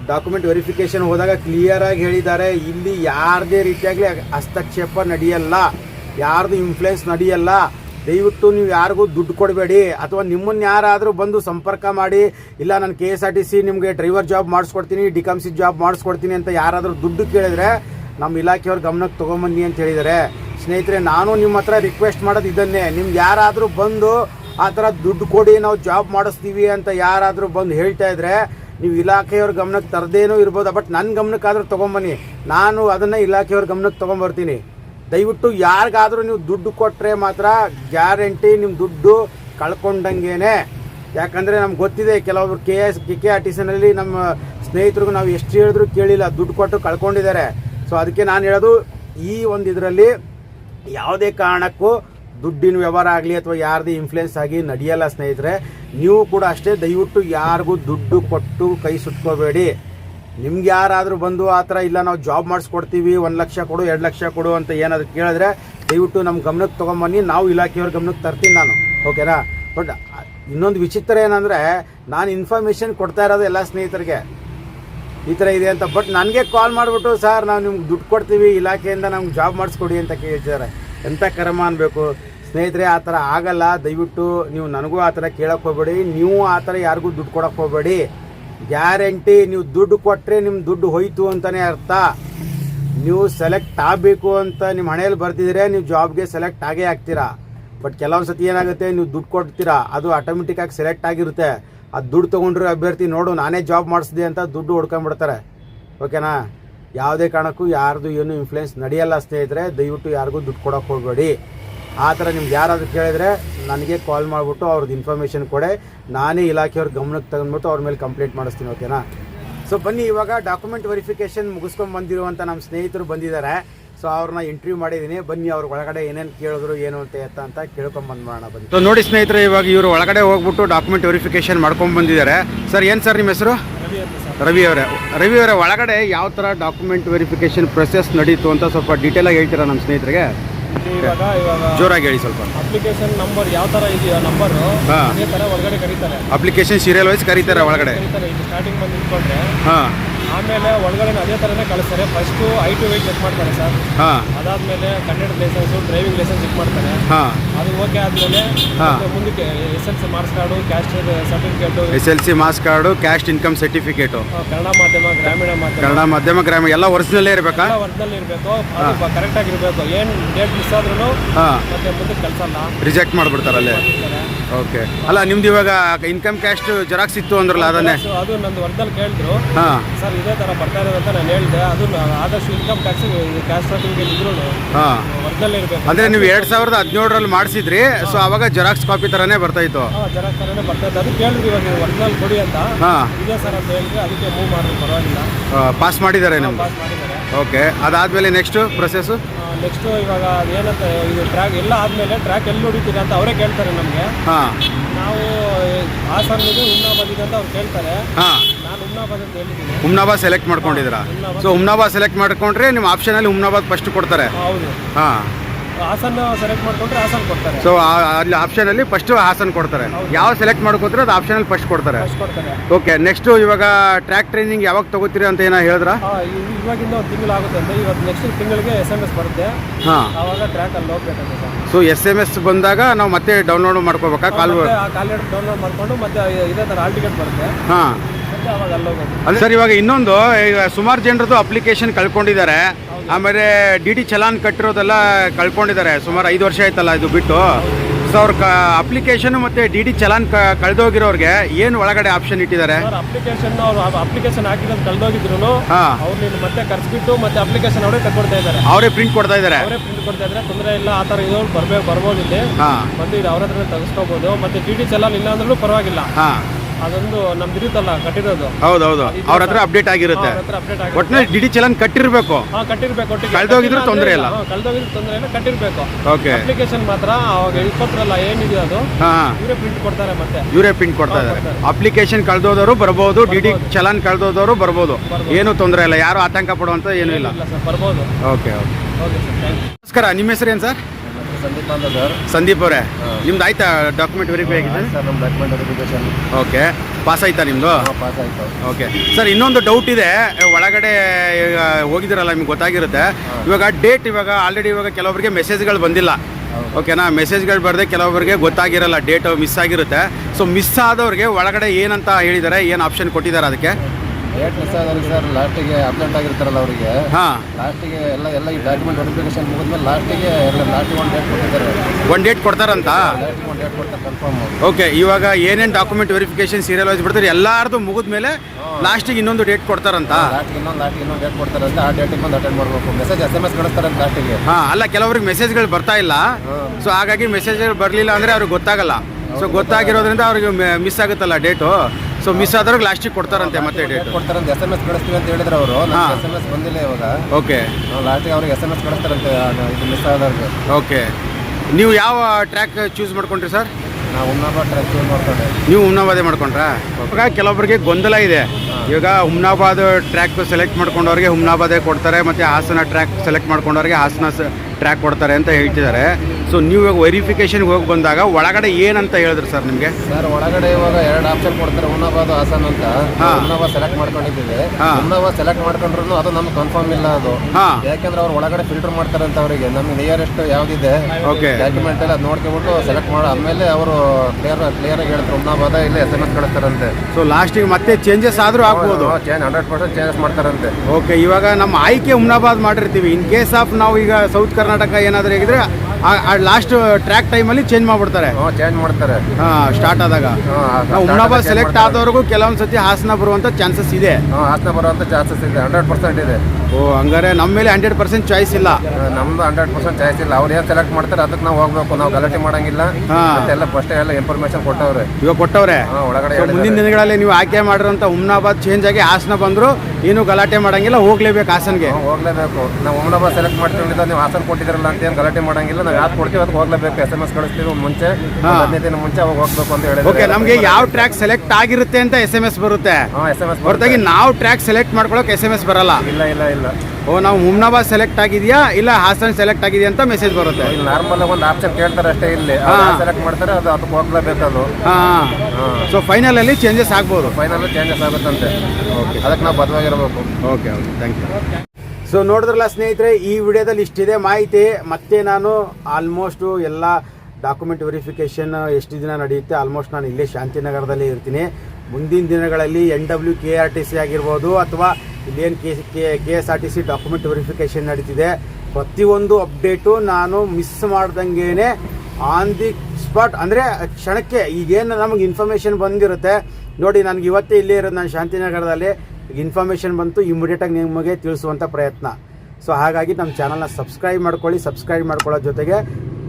A: ಡಾಕ್ಯುಮೆಂಟ್ ವೆರಿಫಿಕೇಶನ್ ಹೋದಾಗ ಕ್ಲಿಯರ್ ಆಗಿ ಹೇಳಿದ್ದಾರೆ. ಇಲ್ಲಿ ಯಾರದೇ ರೀತಿಯಾಗಲಿ ಹಸ್ತಕ್ಷೇಪ ನಡೆಯಲ್ಲ. ಯಾರ್ದು ಇನ್ಫ್ಲೂಯೆನ್ಸ್ ನಡೆಯಲ್ಲ. ದಯವಿಟ್ಟು ನೀವು ಯಾರಿಗೂ ದುಡ್ಡು ಕೊಡಬೇಡಿ ಅಥವಾ ನಿಮ್ಮನ್ನ ಯಾರಾದರೂ ಬಂದು ಸಂಪರ್ಕ ಮಾಡಿ, ಇಲ್ಲ ನಾನು K S R T C ನಿಮಗೆ ಡ್ರೈವರ್ ಜಾಬ್ ಮಾಡಿಸ್ಕೊಡ್ತೀನಿ ಡಿಕಮ್ಸಿ ಜಾಬ್ ಮಾಡಿಸ್ಕೊಡ್ತೀನಿ ಅಂತ ಯಾರಾದರೂ ದುಡ್ಡು ಕೇಳಿದರೆ ನಮ್ಮ ಇಲಾಖೆಯವ್ರ ಗಮನಕ್ಕೆ ತೊಗೊಂಬನ್ನಿ ಅಂತ ಹೇಳಿದರೆ ಸ್ನೇಹಿತರೆ, ನಾನು ನಿಮ್ಮ ಹತ್ರ ರಿಕ್ವೆಸ್ಟ್ ಮಾಡೋದು ಇದನ್ನೇ. ನಿಮ್ಗೆ ಯಾರಾದರೂ ಬಂದು ಆ ಥರ ದುಡ್ಡು ಕೊಡಿ, ನಾವು ಜಾಬ್ ಮಾಡಿಸ್ತೀವಿ ಅಂತ ಯಾರಾದರೂ ಬಂದು ಹೇಳ್ತಾ ಇದ್ರೆ ನೀವು ಇಲಾಖೆಯವ್ರ ಗಮನಕ್ಕೆ ತರದೇನೂ ಇರ್ಬೋದು. ಬಟ್ ನನ್ನ ಗಮನಕ್ಕಾದರೂ ತೊಗೊಂಬನ್ನಿ. ನಾನು ಅದನ್ನು ಇಲಾಖೆಯವ್ರ ಗಮನಕ್ಕೆ ತೊಗೊಂಬರ್ತೀನಿ. ದಯವಿಟ್ಟು ಯಾರಿಗಾದರೂ ನೀವು ದುಡ್ಡು ಕೊಟ್ಟರೆ ಮಾತ್ರ ಗ್ಯಾರಂಟಿ ನಿಮ್ಮ ದುಡ್ಡು ಕಳ್ಕೊಂಡಂಗೇನೆ. ಯಾಕಂದರೆ ನಮ್ಗೆ ಗೊತ್ತಿದೆ, ಕೆಲವೊಬ್ರು K S, K K R T ಸಿನಲ್ಲಿ ನಮ್ಮ ಸ್ನೇಹಿತರಿಗೂ ನಾವು ಎಷ್ಟು ಹೇಳಿದ್ರು ಕೇಳಿಲ್ಲ, ದುಡ್ಡು ಕೊಟ್ಟು ಕಳ್ಕೊಂಡಿದ್ದಾರೆ. ಸೊ ಅದಕ್ಕೆ ನಾನು ಹೇಳೋದು, ಈ ಒಂದು ಇದರಲ್ಲಿ ಯಾವುದೇ ಕಾರಣಕ್ಕೂ ದುಡ್ಡಿನ ವ್ಯವಹಾರ ಆಗಲಿ ಅಥವಾ ಯಾರ್ದು ಇನ್ಫ್ಲುಯೆನ್ಸ್ ಆಗಿ ನಡೆಯಲ್ಲ ಸ್ನೇಹಿತರೆ, ನೀವು ಕೂಡ ಅಷ್ಟೇ ದಯವಿಟ್ಟು ಯಾರಿಗೂ ದುಡ್ಡು ಕೊಟ್ಟು ಕೈ ಸುಟ್ಕೋಬೇಡಿ. ನಿಮ್ಗೆ ಯಾರಾದರೂ ಬಂದು ಆ ಥರ ಇಲ್ಲ, ನಾವು ಜಾಬ್ ಮಾಡಿಸ್ಕೊಡ್ತೀವಿ, ಒಂದು ಲಕ್ಷ ಕೊಡು, ಎರಡು ಲಕ್ಷ ಕೊಡು ಅಂತ ಏನಾದರೂ ಕೇಳಿದ್ರೆ ದಯವಿಟ್ಟು ನಮ್ಮ ಗಮನಕ್ಕೆ ತೊಗೊಂಬನ್ನಿ. ನಾವು ಇಲಾಖೆಯವ್ರ ಗಮನಕ್ಕೆ ತರ್ತೀನಿ ನಾನು. ಓಕೆನಾ? ಬಟ್ ಇನ್ನೊಂದು ವಿಚಿತ್ರ ಏನಂದರೆ ನಾನು ಇನ್ಫಾರ್ಮೇಷನ್ ಕೊಡ್ತಾ ಇರೋದು ಎಲ್ಲ ಸ್ನೇಹಿತರಿಗೆ. ಈ ಥರ ಇದೆ ಅಂತ. ಬಟ್ ನನಗೆ ಕಾಲ್ ಮಾಡಿಬಿಟ್ಟು, ಸರ್, ನಾವು ನಿಮ್ಗೆ ದುಡ್ಡು ಕೊಡ್ತೀವಿ, ಇಲಾಖೆಯಿಂದ ನಮ್ಗೆ ಜಾಬ್ ಮಾಡಿಸ್ಕೊಡಿ ಅಂತ ಕೇಳ್ತಿದ್ದಾರೆ. ಎಂಥ ಕರ್ಮ ಅನ್ಬೇಕು? ಸ್ನೇಹಿತರೆ, ಆ ಥರ ಆಗಲ್ಲ. ದಯವಿಟ್ಟು ನೀವು ನನಗೂ ಆ ಥರ ಕೇಳೋಕ್ಕೆ ಹೋಗ್ಬೇಡಿ. ನೀವು ಆ ಥರ ಯಾರಿಗೂ ದುಡ್ಡು ಕೊಡೋಕ್ಕೆ ಹೋಗ್ಬೇಡಿ. ಗ್ಯಾರಂಟಿ, ನೀವು ದುಡ್ಡು ಕೊಟ್ಟರೆ ನಿಮ್ಮ ದುಡ್ಡು ಹೋಯ್ತು ಅಂತಲೇ ಅರ್ಥ. ನೀವು ಸೆಲೆಕ್ಟ್ ಆಗಬೇಕು ಅಂತ ನಿಮ್ಮ ಹಣೆಯಲ್ಲಿ ಬರ್ತಿದ್ರೆ ನೀವು ಜಾಬ್ಗೆ ಸೆಲೆಕ್ಟ್ ಆಗೇ ಆಗ್ತೀರಾ. ಬಟ್ ಕೆಲವೊಂದು ಸತಿ ಏನಾಗುತ್ತೆ, ನೀವು ದುಡ್ಡು ಕೊಡ್ತೀರಾ, ಅದು ಆಟೋಮೆಟಿಕ್ಕಾಗಿ ಸೆಲೆಕ್ಟ್ ಆಗಿರುತ್ತೆ. ಅದು ದುಡ್ಡು ತೊಗೊಂಡ್ರೆ ಅಭ್ಯರ್ಥಿ ನೋಡು, ನಾನೇ ಜಾಬ್ ಮಾಡಿಸಿದೆ ಅಂತ ದುಡ್ಡು ಹೊಡ್ಕೊಂಡ್ಬಿಡ್ತಾರೆ. ಓಕೆನಾ ಯಾವುದೇ ಕಾರಣಕ್ಕೂ ಯಾರ್ದು ಏನು ಇನ್ಫ್ಲುಯೆನ್ಸ್ ನಡೆಯಲ್ಲ ಸ್ನೇಹಿತರೆ, ದಯವಿಟ್ಟು ಯಾರಿಗೂ ದುಡ್ಡು ಕೊಡೋಕೆ ಹೋಗಬೇಡಿ. ಆ ಥರ ನಿಮ್ಗೆ ಯಾರಾದರೂ ಕೇಳಿದ್ರೆ ನನಗೆ ಕಾಲ್ ಮಾಡಿಬಿಟ್ಟು ಅವ್ರದ್ದು ಇನ್ಫಾರ್ಮೇಷನ್ ಕೊಡೆ. ನಾನೇ ಇಲಾಖೆಯವ್ರ ಗಮನಕ್ಕೆ ತಗೊಂಡ್ಬಿಟ್ಟು ಅವ್ರ ಮೇಲೆ ಕಂಪ್ಲೇಂಟ್ ಮಾಡಿಸ್ತೀನಿ ಓಕೆನಾ ಸೊ ಬನ್ನಿ ಇವಾಗ ಡಾಕ್ಯುಮೆಂಟ್ ವೆರಿಫಿಕೇಷನ್ ಮುಗಿಸ್ಕೊಂಡು ಬಂದಿರುವಂಥ ನಮ್ಮ ಸ್ನೇಹಿತರು ಬಂದಿದ್ದಾರೆ. ಸೊ ಅವ್ರನ್ನ ಇಂಟರ್ವ್ಯೂ ಮಾಡಿದ್ದೀನಿ. ಬನ್ನಿ ಅವ್ರ ಒಳಗಡೆ ಏನೇನು ಕೇಳಿದ್ರು ಏನು ಅಂತ ಎತ್ತ ಅಂತ ಕೇಳ್ಕೊಂಡ್ ಬಂದ್ ಮಾಡೋಣ ಬನ್ನಿ. ಸೊ ನೋಡಿ ಸ್ನೇಹಿತರೆ ಇವಾಗ ಇವರು ಒಳಗಡೆ ಹೋಗ್ಬಿಟ್ಟು ಡಾಕ್ಯುಮೆಂಟ್ ವೆರಿಫಿಕೇಶನ್ ಮಾಡ್ಕೊಂಡು ಬಂದಿದ್ದಾರೆ. ಸರ್ ಏನು ಸರ್ ನಿಮ್ಮ ಹೆಸರು? ರವಿ ಅವರೇ. ರವಿ ಅವರೇ ಒಳಗಡೆ ಯಾವ ಥರ ಡಾಕ್ಯುಮೆಂಟ್ ವೆರಿಫಿಕೇಶನ್ ಪ್ರೊಸೆಸ್ ನಡೀತು ಅಂತ ಸ್ವಲ್ಪ ಡೀಟೇಲಾಗಿ ಹೇಳ್ತೀರಾ ನಮ್ಮ ಸ್ನೇಹಿತರಿಗೆ?
B: ಇವಾಗ ಇವಾಗ
A: ಜೋರಾಗಿ ಹೇಳಿ ಸ್ವಲ್ಪ.
B: ಅಪ್ಲಿಕೇಶನ್ ನಂಬರ್ ಯಾವ ತರ ಇದೆಯೋ ನಂಬರ್
A: ಹಾ.
B: ಅದೇ ತರ ಒಳಗಡೆ ಕರೀತಾರೆ.
A: ಅಪ್ಲಿಕೇಶನ್ ಸೀರಿಯಲ್ ವೈಸ್ ಕರೀತಾರೆ ಒಳಗಡೆ.
B: ಕರೀತಾರೆ. ಇದು ಸ್ಟಾರ್ಟಿಂಗ್ ಬಂದು ನಿಂತ್ಕೊಂಡ್ರೆ
A: ಹಾಂ.
B: ಆಮೇಲೆ ಒಳಗಡೆ ಅದೇ ತರನೇ ಕಳಿಸ್ತಾರೆ. First height weight check ಮಾಡ್ತಾರೆ ಸರ್.
A: ಹಾಂ.
B: ಅದಾದ್ಮೇಲೆ Kannada licence driving licence check ಮಾಡ್ತಾರೆ.
A: ಹಾಂ.
B: ಅದು ಓಕೆ ಆದ್ಮೇಲೆ ಮುಂದಕ್ಕೆ S L C marks card caste certificate
A: S L C marks card caste income certificate
B: Kannada ಮಾಧ್ಯಮ ಗ್ರಾಮೀಣ ಮಾಧ್ಯಮ.
A: ಕನ್ನಡ ಮಾಧ್ಯಮ ಗ್ರಾಮೀಣ ಎಲ್ಲ ಒರಿಜಿನಲ್ಲೇ ಇರಬೇಕಾ?
B: ಒರಿಜಿನಲ್ ಇರಬೇಕು. ಕರೆಕ್ಟಾಗಿ ಕರೆಕ್ಟ್ ಆಗಿರ್ಬೇಕು ಏನು ಡೇಟ್ ಮಿಸ್ ಆದ್ರೂ
A: ಹಾಂ.
B: ಮತ್ತೆ ಮುಂದಕ್ಕೆ ಕಳ್ಸಲ್ಲ.
A: ರಿಜೆಕ್ಟ್ ಮಾಡ್ಬಿಡ್ತಾರಲ್ಲೇ ಓಕೆ ಅಲ್ಲ ನಿಮ್ದು ಇವಾಗ ಇನ್ಕಮ್ ಕ್ಯಾಸ್ಟ್ ಜೆರಾಕ್ಸ್ ಇತ್ತು ಅಂದ್ರಲ್ಲ ಅದನ್ನೇ?
B: ಅದು ನಂದು ವರ್ಗದಲ್ಲಿ ಕೇಳಿದ್ರು.
A: ಹಾಂ.
B: ಸರ್ ಇದೇ ಥರ ಬರ್ತಾ ಇರೋದಂತ ನಾನು ಹೇಳಿದೆ. ಅದು ಆದಷ್ಟು ಇನ್ಕಮ್ ಟ್ಯಾಕ್ಸ್ ಕ್ಯಾಸ್ಟ್ ಸರ್ಟಿಫಿಕೇಟ್ ಇದ್ರು
A: ಹಾಂ.
B: ಇರಬೇಕು.
A: ಅಂದ್ರೆ ನೀವು ಎರಡು ಸಾವಿರದ ಹದಿನೇಳರಲ್ಲಿ ಮಾಡಿಸಿದ್ರಿ ಸೊ ಅವಾಗ ಜೆರಾಕ್ಸ್ ಕಾಪಿ ಥರನೇ ಬರ್ತಾ ಇತ್ತು.
B: ಹಾಂ ಜೆರಾಕ್ಸ್ ಥರನೇ ಬರ್ತಾ ಇತ್ತು. ಅದಕ್ಕೆ ಹೇಳಿದ್ರಿ ಇವಾಗ ನೀವು ವರ್ಗದಲ್ಲಿ ಕೊಡಿ ಅಂತ.
A: ಹಾಂ.
B: ಇದೆ ಸರ್ ಅಂತ ಹೇಳಿದ್ರೆ ಅದಕ್ಕೆ ಮೂವ್ ಮಾಡಿದ್ರು ಪರವಾಗಿಲ್ಲ.
A: ಪಾಸ್ ಮಾಡಿದ್ದಾರೆ ನಿಮ್ಗೆ
B: ಪಾಸ್ ಮಾಡಿದ್ದಾರೆ.
A: ಓಕೆ ಅದಾದಮೇಲೆ ನೆಕ್ಸ್ಟು ಪ್ರೊಸೆಸ್ಸು
B: ನೆಕ್ಸ್ಟು ಇವಾಗ ಏನಂತ ಇದು ಟ್ರ್ಯಾಕ್ ಎಲ್ಲ ಆದಮೇಲೆ ಟ್ರ್ಯಾಕ್ ಎಲ್ಲಿ ಹೊಡಿತೀರಿ ಅಂತ ಅವರೇ ಕೇಳ್ತಾರೆ ನಮಗೆ.
A: ಹಾಂ.
B: ನಾವು ಹಾಸನ್ನಿದೆ ಇನ್ನೂ ಬಂದಿದೆ ಅಂತ ಅವ್ರು ಕೇಳ್ತಾರೆ.
A: ಹಾಂ.
B: ಹುಮ್ನಾಬಾದ್
A: ಸೆಲೆಕ್ಟ್ ಮಾಡ್ಕೊಂಡಿದ್ದೀರಾ? ಸೊ ಹುಮ್ನಾಬಾದ್ ಸೆಲೆಕ್ಟ್ ಮಾಡ್ಕೊಂಡ್ರೆ ನಿಮ್ಮ ಆಪ್ಷನಲ್ಲಿ ಹುಮ್ನಾಬಾದ್ ಫಸ್ಟ್ ಕೊಡ್ತಾರೆ. ಹಾಂ.
B: ಹಾಸನ್ ಸೆಲೆಕ್ಟ್ ಮಾಡ್ಕೊಂಡ್ರೆ ಹಾಸನ್ ಕೊಡ್ತಾರೆ.
A: ಸೊ ಅಲ್ಲಿ ಆಪ್ಷನಲ್ಲಿ ಫಸ್ಟ್ ಹಾಸನ್ ಕೊಡ್ತಾರೆ. ಯಾವ ಸೆಲೆಕ್ಟ್ ಮಾಡ್ಕೊತಾರೆ ಅದು ಆಪ್ಷನಲ್ಲಿ ಫಸ್ಟ್ ಕೊಡ್ತಾರೆ. ಓಕೆ ನೆಕ್ಸ್ಟ್ ಇವಾಗ ಟ್ರ್ಯಾಕ್ ಟ್ರೈನಿಂಗ್ ಯಾವಾಗ ತಗೋತೀರಿ ಅಂತ ಏನೋ ಹೇಳಿದ್ರಾ?
B: ಇವಾಗಿಂದ ಒಂದು ತಿಂಗಳು ಆಗುತ್ತೆ ಅಂತ ಇವತ್ತು ನೆಕ್ಸ್ಟ್ ತಿಂಗಳಿಗೆ ಎಸ್ ಎಂ ಎಸ್ ಬರುತ್ತೆ.
A: ಹಾಂ.
B: ಆವಾಗ ಟ್ರ್ಯಾಕ್ ಅಲ್ಲಿ ಹೋಗ್ಬೇಕಂತ
A: ಸೊ ಎಸ್ ಎಂ ಎಸ್ ಬಂದಾಗ ನಾವು ಮತ್ತೆ ಡೌನ್ಲೋಡ್ ಮಾಡ್ಕೋಬೇಕಾ? ಕಾಲ್
B: ಡೌನ್ಲೋಡ್ ಮಾಡ್ಕೊಂಡು ಮತ್ತೆ ಇದೇ ಥರ ಆಲ್ ಟಿಕೆಟ್ ಬರುತ್ತೆ.
A: ಹಾಂ.
B: ಮತ್ತೆ
A: ಸರ್ ಇವಾಗ ಇನ್ನೊಂದು ಈಗ ಸುಮಾರು ಜನರದ್ದು ಅಪ್ಲಿಕೇಶನ್ ಕಳ್ಕೊಂಡಿದ್ದಾರೆ. ಆಮೇಲೆ ಡಿ ಡಿ ಚಲಾನ್ ಕಟ್ಟಿರೋದೆಲ್ಲ ಕಳ್ಕೊಂಡಿದ್ದಾರೆ. ಸುಮಾರು ಐದು ವರ್ಷ ಆಯ್ತಲ್ಲ ಇದು ಬಿಟ್ಟು. ಸೊ ಅವ್ರ ಕ ಅಪ್ಲಿಕೇಶನ್ ಮತ್ತು ಡಿ ಡಿ ಚಲಾನ್ ಕ ಕಳೆದೋಗಿರೋರಿಗೆ ಏನು ಒಳಗಡೆ ಆಪ್ಷನ್ ಇಟ್ಟಿದ್ದಾರೆ?
B: ಸರ್ ಅಪ್ಲಿಕೇಶನ್ ಅವ್ರು ಅಪ್ಲಿಕೇಶನ್ ಹಾಕಿರೋದು ಕಳ್ದೋಗಿದ್ರು
A: ಹಾಂ.
B: ಅವ್ರು ನೀನು ಮತ್ತೆ ಕರ್ಸ್ಬಿಟ್ಟು ಮತ್ತೆ ಅಪ್ಲಿಕೇಶನ್ ಅವರೇ ತಗೊಡ್ತಾ ಇದ್ದಾರೆ.
A: ಅವರೇ ಪ್ರಿಂಟ್ ಕೊಡ್ತಾ ಇದ್ದಾರೆ?
B: ಅವರೇ ಪ್ರಿಂಟ್ ಕೊಡ್ತಾ ಇದ್ದಾರೆ. ತೊಂದರೆ ಇಲ್ಲ ಆ ಥರ ಇರೋರು ಬರ್ಬೇಕು ಬರ್ಬೋದು ಇಲ್ಲಿ.
A: ಹಾಂ.
B: ಬಂದು ಇದು ಅವ್ರ ಹತ್ರ ತೆಗೆಸ್ಕೋಬೋದು. ಮತ್ತೆ ಡಿ ಡಿ ಚಲಾನ್ ಇಲ್ಲ ಅಂದ್ರೂ ಪರವಾಗಿಲ್ಲ.
A: ಹಾಂ.
B: ಅದೊಂದು ನಮ್ದು ಇರುತ್ತಲ್ಲ ಕಟ್ಟಿರೋದು.
A: ಹೌದೌದು. ಅವ್ರ ಹತ್ರ ಅಪ್ಡೇಟ್ ಆಗಿರುತ್ತೆ. ಒಟ್ಟಿನಲ್ಲಿ ಡಿ ಡಿ ಚಲನ್ ಕಟ್ಟಿರ್ಬೇಕು.
B: ಹಾ ಕಟ್ಟಿರ್ಬೇಕು ಒಟ್ಟಿಗೆ.
A: ಕಳ್ದೋಗಿದ್ರು ತೊಂದ್ರೆ ಇಲ್ಲ.
B: ಹಾ, ಕಳ್ದೋಗಿದ್ರು ತೊಂದ್ರೆ ಇಲ್ಲ ಕಟ್ಟಿರ್ಬೇಕು.
A: ಓಕೆ
B: ಅಪ್ಲಿಕೇಶನ್ ಮಾತ್ರ ಅವಾಗ ಇಪ್ಪತ್ತರಲ್ಲ ಏನಿದೆ ಅದು?
A: ಹಾಂ.
B: ಇವರೇ ಪ್ರಿಂಟ್ ಕೊಡ್ತಾರೆ ಮತ್ತೆ.
A: ಇವರೇ ಪಿನ್ ಕೊಡ್ತಾ ಇದ್ದಾರೆ ಅಪ್ಲಿಕೇಶನ್ ಕಳ್ದೋದವರು ಬರ್ಬೋದು ಡಿ ಡಿ ಚಲನ್ ಕಳ್ದೋದವರು ಬರ್ಬೋದು. ಏನು ತೊಂದರೆ ಇಲ್ಲ. ಯಾರು ಆತಂಕ ಪಡುವಂತ ಏನೂ ಇಲ್ಲ.
B: ಇಲ್ಲ ಸರ್ ಬರ್ಬೋದು.
A: Okay okay
B: okay sir thank you
A: ನಮಸ್ಕಾರ. ನಿಮ್ಮ ಹೆಸರು ಏನು ಸರ್?
C: ಸಂದೀಪ್ ಅಂತ ಸರ್.
A: ಸಂದೀಪ್ ಅವರೇ? ನಿಮ್ದು ಆಯ್ತಾ ಡಾಕ್ಯುಮೆಂಟ್ ವೆರಿಫೈ ಆಗಿದೆ
C: ಸರ್ ನಮ್ಮ ಡಾಕ್ಯುಮೆಂಟ್ ವೆರಿಫಿಕೇಶನ್
A: ಓಕೆ ಪಾಸ್ ಆಯ್ತಾ ನಿಮ್ಮದು
C: ಪಾಸ್ ಆಯಿತು.
A: ಓಕೆ ಸರ್ ಇನ್ನೊಂದು ಡೌಟ್ ಇದೆ. ಒಳಗಡೆ ಈಗ ಹೋಗಿದ್ದೀರಲ್ಲ ನಿಮ್ಗೆ ಗೊತ್ತಾಗಿರುತ್ತೆ. ಇವಾಗ ಡೇಟ್ ಇವಾಗ ಆಲ್ರೆಡಿ ಇವಾಗ ಕೆಲವೊಬ್ಬರಿಗೆ ಮೆಸೇಜ್ಗಳು ಬಂದಿಲ್ಲ. ಓಕೆನಾ ಮೆಸೇಜ್ಗಳು ಬರದೆ ಕೆಲವೊಬ್ಬರಿಗೆ ಗೊತ್ತಾಗಿರಲ್ಲ ಡೇಟ್ ಮಿಸ್ ಆಗಿರುತ್ತೆ. ಸೊ ಮಿಸ್ ಆದವ್ರಿಗೆ ಒಳಗಡೆ ಏನಂತ ಹೇಳಿದ್ದಾರೆ ಏನು ಆಪ್ಷನ್ ಕೊಟ್ಟಿದ್ದಾರೆ ಅದಕ್ಕೆ?
C: ಡೇಟ್ ಮಿಸ್ ಆದ್ರೆ ಸರ್ ಲಾಸ್ಟಿಗೆ ಅಬ್ಸೆಂಟ್ ಆಗಿರ್ತಾರಲ್ಲ ಅವರಿಗೆ.
A: ಹಾಂ.
C: ಲಾಸ್ಟಿಗೆ ಎಲ್ಲ ಎಲ್ಲ ಈ ಡಾಕ್ಯುಮೆಂಟ್ ವೆರಿಫಿಕೇಶನ್ ಮುಗಿದ್ಮೇಲೆ ಲಾಸ್ಟಿಗೆ ಎಲ್ಲ ಲಾಸ್ಟಿಗೆ ಒಂದು ಡೇಟ್ ಕೊಟ್ಟಿದ್ದಾರೆ.
A: ಒಂದು ಡೇಟ್ ಕೊಡ್ತಾರಂತ?
C: ಲಾಸ್ಟಿಗೆ ಒಂದು ಡೇಟ್ ಕೊಡ್ತಾರೆ ಕನ್ಫರ್ಮ್
A: ಓಕೆ ಇವಾಗ ಏನೇನು ಡಾಕ್ಯುಮೆಂಟ್ ವೆರಿಫಿಕೇಶನ್ ಸೀರಿಯಲ್ ವೈಸ್ ಬಿಡ್ತಾರೆ? ಎಲ್ಲಾರ್ದು ಮುಗಿದ್ಮೇಲೆ ಲಾಸ್ಟಿಗೆ ಇನ್ನೊಂದು ಡೇಟ್ ಕೊಡ್ತಾರಂತ?
C: ಲಾಸ್ಟಿಗೆ ಇನ್ನೊಂದು ಲಾಸ್ಟಿಗೆ ಇನ್ನೊಂದು ಡೇಟ್ ಕೊಡ್ತಾರಂತ ಆ ಡೇಟಿಗೆ ಬಂದು ಅಟೆಂಡ್ ಮಾಡಬೇಕು. ಮೆಸೇಜ್ ಎಸ್ ಎಂ ಎಸ್ ಕಳಿಸ್ತಾರೆ ಅಂತ ಲಾಸ್ಟಿಗೆ
A: ಹಾಂ ಅಲ್ಲ ಕೆಲವ್ರಿಗೆ ಮೆಸೇಜ್ಗಳು ಬರ್ತಾ ಇಲ್ಲ. ಸೊ ಹಾಗಾಗಿ ಮೆಸೇಜ್ಗಳು ಬರಲಿಲ್ಲ ಅಂದರೆ ಅವ್ರಿಗೆ ಗೊತ್ತಾಗಲ್ಲ. ಸೊ ಗೊತ್ತಾಗಿರೋದ್ರಿಂದ ಅವ್ರಿಗೆ ಮಿಸ್ ಆಗುತ್ತಲ್ಲ ಡೇಟು ಸೊ ಮಿಸ್ ಆದವ್ರಿಗೆ ಲಾಸ್ಟಿಗೆ ಕೊಡ್ತಾರಂತೆ ಮತ್ತೆ ಡೇಟ್
C: ಕೊಡ್ತಾರಂತೆ. ಎಸ್ ಎಂ ಎಸ್ ಕಳಿಸ್ತೀವಿ ಅಂತ ಹೇಳಿದ್ರು ಅವರು.
A: ಹಾ.
C: ಎಸ್ ಎಂ ಎಸ್ ಬಂದಿಲ್ಲ ಇವಾಗ.
A: ಓಕೆ
C: ಲಾಸ್ಟಿಗೆ ಅವ್ರಿಗೆ ಎಸ್ ಎಂ ಎಸ್ ಕಳಿಸ್ತಾರಂತೆ ಆ, ಇದು ಮಿಸ್ ಆದವ್ರಿಗೆ.
A: ಓಕೆ ನೀವು ಯಾವ ಟ್ರ್ಯಾಕ್ ಚೂಸ್ ಮಾಡ್ಕೊಂಡ್ರಿ ಸರ್
C: ನಾವು ಉನ್ನಾಬ ಟ್ರ್ಯಾಕ್ ಚೂಸ್ ಮಾಡ್ಕೊಂಡ್ರೆ
A: ನೀವು ಹುಮ್ನಾಬಾದೇ ಮಾಡ್ಕೊಂಡ್ರಾ? ಇವಾಗ ಕೆಲವೊಬ್ಬರಿಗೆ ಗೊಂದಲ ಇದೆ. ಇವಾಗ ಹುಮ್ನಾಬಾದ್ ಟ್ರ್ಯಾಕ್ ಸೆಲೆಕ್ಟ್ ಮಾಡ್ಕೊಂಡವ್ರಿಗೆ ಹುಮ್ನಾಬಾದೇ ಕೊಡ್ತಾರೆ ಮತ್ತು ಹಾಸನ ಟ್ರ್ಯಾಕ್ ಸೆಲೆಕ್ಟ್ ಮಾಡ್ಕೊಂಡವ್ರಿಗೆ ಹಾಸನ ಟ್ರ್ಯಾಕ್ ಕೊಡ್ತಾರೆ ಅಂತ ಹೇಳ್ತಿದ್ದಾರೆ. ಸೊ ನೀವು ಇವಾಗ ವೆರಿಫಿಕೇಷನ್ಗೆ ಹೋಗಿ ಬಂದಾಗ ಒಳಗಡೆ ಏನಂತ ಹೇಳಿದ್ರು ಸರ್ ನಿಮಗೆ?
C: ಸರ್ ಒಳಗಡೆ ಇವಾಗ ಎರಡು ಆಪ್ಷನ್ ಕೊಡ್ತಾರೆ ಉನ್ನಾಬಾದ್ ಹಾಸನ್ ಅಂತ.
A: ಹಾ.
C: ಉನ್ನಾಬಾದ್ ಸೆಲೆಕ್ಟ್ ಮಾಡ್ಕೊಂಡಿದ್ದೀವಿ.
A: ಹಾ.
C: ಉನ್ನಾಬಾದ್ ಸೆಲೆಕ್ಟ್ ಮಾಡ್ಕೊಂಡ್ರು ಅದು ನಮ್ಗೆ ಕನ್ಫರ್ಮ್ ಇಲ್ಲ ಅದು.
A: ಹಾಂ.
C: ಯಾಕೆಂದ್ರೆ ಅವ್ರು ಒಳಗಡೆ ಫಿಲ್ಟರ್ ಮಾಡ್ತಾರೆ ಅಂತ ಅವರಿಗೆ. ನಮ್ಗೆ ನಿಯರೆಸ್ಟ್ ಯಾವ್ದಿದೆ?
A: ಓಕೆ
C: ಡಾಕ್ಯುಮೆಂಟ್ ಎಲ್ಲ ಅದು ನೋಡ್ಕೊಂಡ್ಬಿಟ್ಟು ಸೆಲೆಕ್ಟ್ ಮಾಡಿ. ಆಮೇಲೆ ಅವರು ಕ್ಲಿಯರ್ ಕ್ಲಿಯರ್ ಆಗಿ ಹೇಳ್ತಾರೆ. ಉನ್ನಾಬಾದ ಇಲ್ಲ ಎಸ್ ಎಂ ಎಸ್ ಕಳಿಸ್ತಾರಂತೆ
A: ಸೊ ಲಾಸ್ಟಿಗೆ ಮತ್ತೆ ಚೇಂಜಸ್ ಆದರೂ ಆಗ್ಬೋದು.
C: ಚೇಂಜ್ ಹಂಡ್ರೆಡ್ ಪರ್ಸೆಂಟ್ ಚೇಂಜಸ್ ಮಾಡ್ತಾರಂತೆ.
A: ಓಕೆ ಇವಾಗ ನಮ್ಮ ಆಯ್ಕೆ ಹುಮ್ನಾಬಾದ್ ಮಾಡಿರ್ತೀವಿ. ಇನ್ ಕೇಸ್ ಆಫ್ ನಾವು ಈಗ ಸೌತ್ ಕರ್ನಾಟಕ ಏನಾದರೂ ಹೇಗಿದ್ರೆ ಲಾಸ್ಟ್ ಟ್ರ್ಯಾಕ್ ಟೈಮಲ್ಲಿ ಚೇಂಜ್ ಮಾಡ್ಬಿಡ್ತಾರೆ.
C: ಚೇಂಜ್ ಮಾಡ್ತಾರೆ.
A: ಸ್ಟಾರ್ಟ್ ಆದಾಗ. ನಾವು ಹುಮ್ನಾಬಾದ್ ಸೆಲೆಕ್ಟ್ ಆದವರೆಗೂ ಕೆಲವೊಂದು ಸತಿ ಹಾಸನ ಬರುವಂಥ ಚಾನ್ಸಸ್ ಇದೆ.
C: ಹಾಸನ ಬರುವಂಥ ಚಾನ್ಸಸ್ ಇದೆ. ಹಂಡ್ರೆಡ್ ಪರ್ಸೆಂಟ್ ಇದೆ.
A: ಓ ಹಂಗಾರೆ ನಮ್ಮ ಮೇಲೆ ಹಂಡ್ರೆಡ್ ಪರ್ಸೆಂಟ್ ಚಾಯ್ಸ್ ಇಲ್ಲ.
C: ನಮ್ದು ಹಂಡ್ರೆಡ್ ಪರ್ಸೆಂಟ್ ಚಾಯ್ಸ್ ಇಲ್ಲ. ಅವ್ರು ಏನು ಸೆಲೆಕ್ಟ್ ಮಾಡ್ತಾರೆ ಅದಕ್ಕೆ ನಾವು ಹೋಗ್ಬೇಕು. ನಾವು ಗಲಾಟೆ ಮಾಡಂಗಿಲ್ಲ.
A: ಹಾ.
C: ಎಲ್ಲ ಫಸ್ಟ್ ಎಲ್ಲ ಇನ್ಫಾರ್ಮೇಶನ್ ಕೊಟ್ಟವ್ರೆ.
A: ಇವಾಗ ಕೊಟ್ಟವ್ರೆ.
C: ಹಾ, ಒಳಗಡೆ
A: ಮುಂದಿನ ದಿನಗಳಲ್ಲಿ ನೀವು ಆಯ್ಕೆ ಮಾಡಿರೋಂಥ ಉಮ್ನಾಬಾದ್ ಚೇಂಜ್ ಆಗಿ ಹಾಸನ ಬಂದ್ರು. ಏನು ಗಲಾಟೆ ಮಾಡಂಗಿಲ್ಲ ಹೋಗ್ಲೇಬೇಕು ಹಾಸನ್ಗೆ.
C: ನಾವು ಹೋಗ್ಲೇಬೇಕು. ನಾವು ಉಮ್ನಾಬಾ ಸೆಲೆಕ್ಟ್ ಮಾಡ್ತೀವಿ ನೀವು ಹಾಸನ್ ಕೊಟ್ಟಿದ್ರಲ್ಲ ಅಂತ ಏನು ಗಲಾಟೆ ಮಾಡಂಗಿಲ್ಲ. ನಾವು ಯಾವ್ದು ಕೊಡ್ತೀವಿ ಅದಕ್ಕೆ ಹೋಗ್ಲೇಬೇಕು. ಎಸ್ ಎಂ ಎಸ್ ಕಳಿಸ್ತೀವಿ ಮುಂಚೆ ಹದಿನೈದು ದಿನ ಮುಂಚೆ ಅವಾಗ ಹೋಗ್ಬೇಕು ಅಂತ ಹೇಳಿ
A: ಓಕೆ ನಮಗೆ ಯಾವ ಟ್ರ್ಯಾಕ್ ಸೆಲೆಕ್ಟ್ ಆಗಿರುತ್ತೆ ಅಂತ ಎಸ್ ಎಂ ಎಸ್ ಬರುತ್ತೆ.
C: ಹಾಂ ಎಸ್ ಎಂ ಎಸ್
A: ಹೊರತಾಗಿ ನಾವು ಟ್ರ್ಯಾಕ್ ಸೆಲೆಕ್ಟ್ ಮಾಡ್ಕೊಳಕ್ಕೆ ಎಸ್ ಎಂ ಎಸ್ ಬರಲ್ಲ.
C: ಇಲ್ಲ ಇಲ್ಲ ಇಲ್ಲ.
A: ಓ ನಾವು ಹುಮ್ನಾಬಾದ್ ಸೆಲೆಕ್ಟ್ ಆಗಿದೆಯಾ? ಇಲ್ಲ ಹಾಸನ್ ಸೆಲೆಕ್ಟ್ ಆಗಿದೆಯಾ ಅಂತ ಮೆಸೇಜ್ ಬರುತ್ತೆ.
C: ಇಲ್ಲಿ ನಾರ್ಮಲ್ ಒಂದು ಆಪ್ಷನ್ ಕೇಳ್ತಾರೆ ಅಷ್ಟೇ ಇಲ್ಲಿ. ಸೆಲೆಕ್ಟ್ ಮಾಡ್ತಾರೆ ಅದು ಅದಕ್ಕೆ ಹೋಗ್ಲೇಬೇಕು ಅದು.
A: ಹಾಂ ಸೊ ಫೈನಲ್ ಅಲ್ಲಿ ಚೇಂಜಸ್ ಆಗ್ಬೋದು.
C: ಫೈನಲ್ ಚೇಂಜಸ್ ಆಗುತ್ತಂತೆ. ಅದಕ್ಕೆ ನಾವು ಬದ್ಧವಾಗಿರ್ಬೇಕು
A: okay okay thank you so ನೋಡಿದ್ರಲ್ಲ ಸ್ನೇಹಿತರೆ ಈ ವಿಡಿಯೋದಲ್ಲಿ ಇಷ್ಟಿದೆ ಮಾಹಿತಿ. ಮತ್ತೆ ನಾನು ಆಲ್ಮೋಸ್ಟು ಎಲ್ಲ ಡಾಕ್ಯುಮೆಂಟ್ ವೆರಿಫಿಕೇಷನ್ ಎಷ್ಟು ದಿನ ನಡೆಯುತ್ತೆ ಆಲ್ಮೋಸ್ಟ್ ನಾನು ಇಲ್ಲೇ ಶಾಂತಿನಗರದಲ್ಲಿ ಇರ್ತೀನಿ. ಮುಂದಿನ ದಿನಗಳಲ್ಲಿ N W K R T C ಆಗಿರ್ಬೋದು ಅಥವಾ ಇಲ್ಲೇನು K K S R T C document verification ನಡೀತಿದೆ. ಪ್ರತಿಯೊಂದು ಅಪ್ಡೇಟು ನಾನು ಮಿಸ್ ಮಾಡ್ದಂಗೆ ಆನ್ ದಿ ಸ್ಪಾಟ್ ಅಂದರೆ ಕ್ಷಣಕ್ಕೆ ಈಗೇನು ನಮಗೆ ಇನ್ಫಾರ್ಮೇಷನ್ ಬಂದಿರುತ್ತೆ. ನೋಡಿ, ನನಗೆ ಇವತ್ತೇ ಇಲ್ಲೇ ಇರೋದು ನಾನು ಶಾಂತಿನಗರದಲ್ಲಿ. ಇನ್ಫಾರ್ಮೇಷನ್ ಬಂತು ಇಮಿಡಿಯೇಟಾಗಿ ನಿಮಗೆ ತಿಳಿಸುವಂಥ ಪ್ರಯತ್ನ. ಸೊ ಹಾಗಾಗಿ ನಮ್ಮ ಚಾನಲ್ನ ಸಬ್ಸ್ಕ್ರೈಬ್ ಮಾಡ್ಕೊಳ್ಳಿ. ಸಬ್ಸ್ಕ್ರೈಬ್ ಮಾಡ್ಕೊಳ್ಳೋ ಜೊತೆಗೆ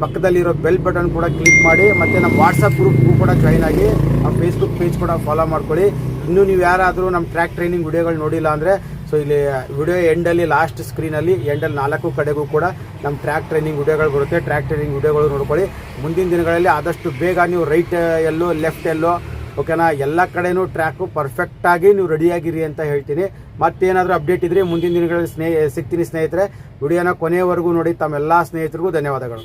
A: ಪಕ್ಕದಲ್ಲಿರೋ ಬೆಲ್ ಬಟನ್ ಕೂಡ ಕ್ಲಿಕ್ ಮಾಡಿ, ಮತ್ತು ನಮ್ಮ ವಾಟ್ಸಪ್ ಗ್ರೂಪ್ಗೂ ಕೂಡ ಜಾಯ್ನ್ ಆಗಿ ನಮ್ಮ ಫೇಸ್ಬುಕ್ ಪೇಜ್ ಕೂಡ ಫಾಲೋ ಮಾಡ್ಕೊಳ್ಳಿ. ಇನ್ನೂ ನೀವು ಯಾರಾದರೂ ನಮ್ಮ ಟ್ರ್ಯಾಕ್ ಟ್ರೈನಿಂಗ್ ವಿಡಿಯೋಗಳು ನೋಡಿಲ್ಲ ಅಂದರೆ ಸೊ ಇಲ್ಲಿ ವಿಡಿಯೋ ಎಂಡಲ್ಲಿ ಲಾಸ್ಟ್ ಸ್ಕ್ರೀನಲ್ಲಿ ಎಂಡಲ್ಲಿ ನಾಲ್ಕು ಕಡೆಗೂ ಕೂಡ ನಮ್ಮ ಟ್ರ್ಯಾಕ್ ಟ್ರೈನಿಂಗ್ ವಿಡಿಯೋಗಳು ಬರುತ್ತೆ. ಟ್ರ್ಯಾಕ್ ಟ್ರೈನಿಂಗ್ ವಿಡಿಯೋಗಳು ನೋಡ್ಕೊಳ್ಳಿ. ಮುಂದಿನ ದಿನಗಳಲ್ಲಿ ಆದಷ್ಟು ಬೇಗ ನೀವು ರೈಟ್ ಎಲ್ಲೋ ಲೆಫ್ಟ್ ಎಲ್ಲೋ ಓಕೆನಾ ಎಲ್ಲ ಕಡೆನೂ ಟ್ರ್ಯಾಕು ಪರ್ಫೆಕ್ಟಾಗಿ ನೀವು ರೆಡಿಯಾಗಿರಿ ಅಂತ ಹೇಳ್ತೀನಿ. ಮತ್ತೇನಾದರೂ ಅಪ್ಡೇಟ್ ಇದ್ದರೆ ಮುಂದಿನ ದಿನಗಳಲ್ಲಿ ಸ್ನೇಹ ಸಿಗ್ತೀನಿ ಸ್ನೇಹಿತರೆ. ವಿಡಿಯೋನ ಕೊನೆಯವರೆಗೂ ನೋಡಿ, ತಮ್ಮೆಲ್ಲ ಸ್ನೇಹಿತರಿಗೂ ಧನ್ಯವಾದಗಳು.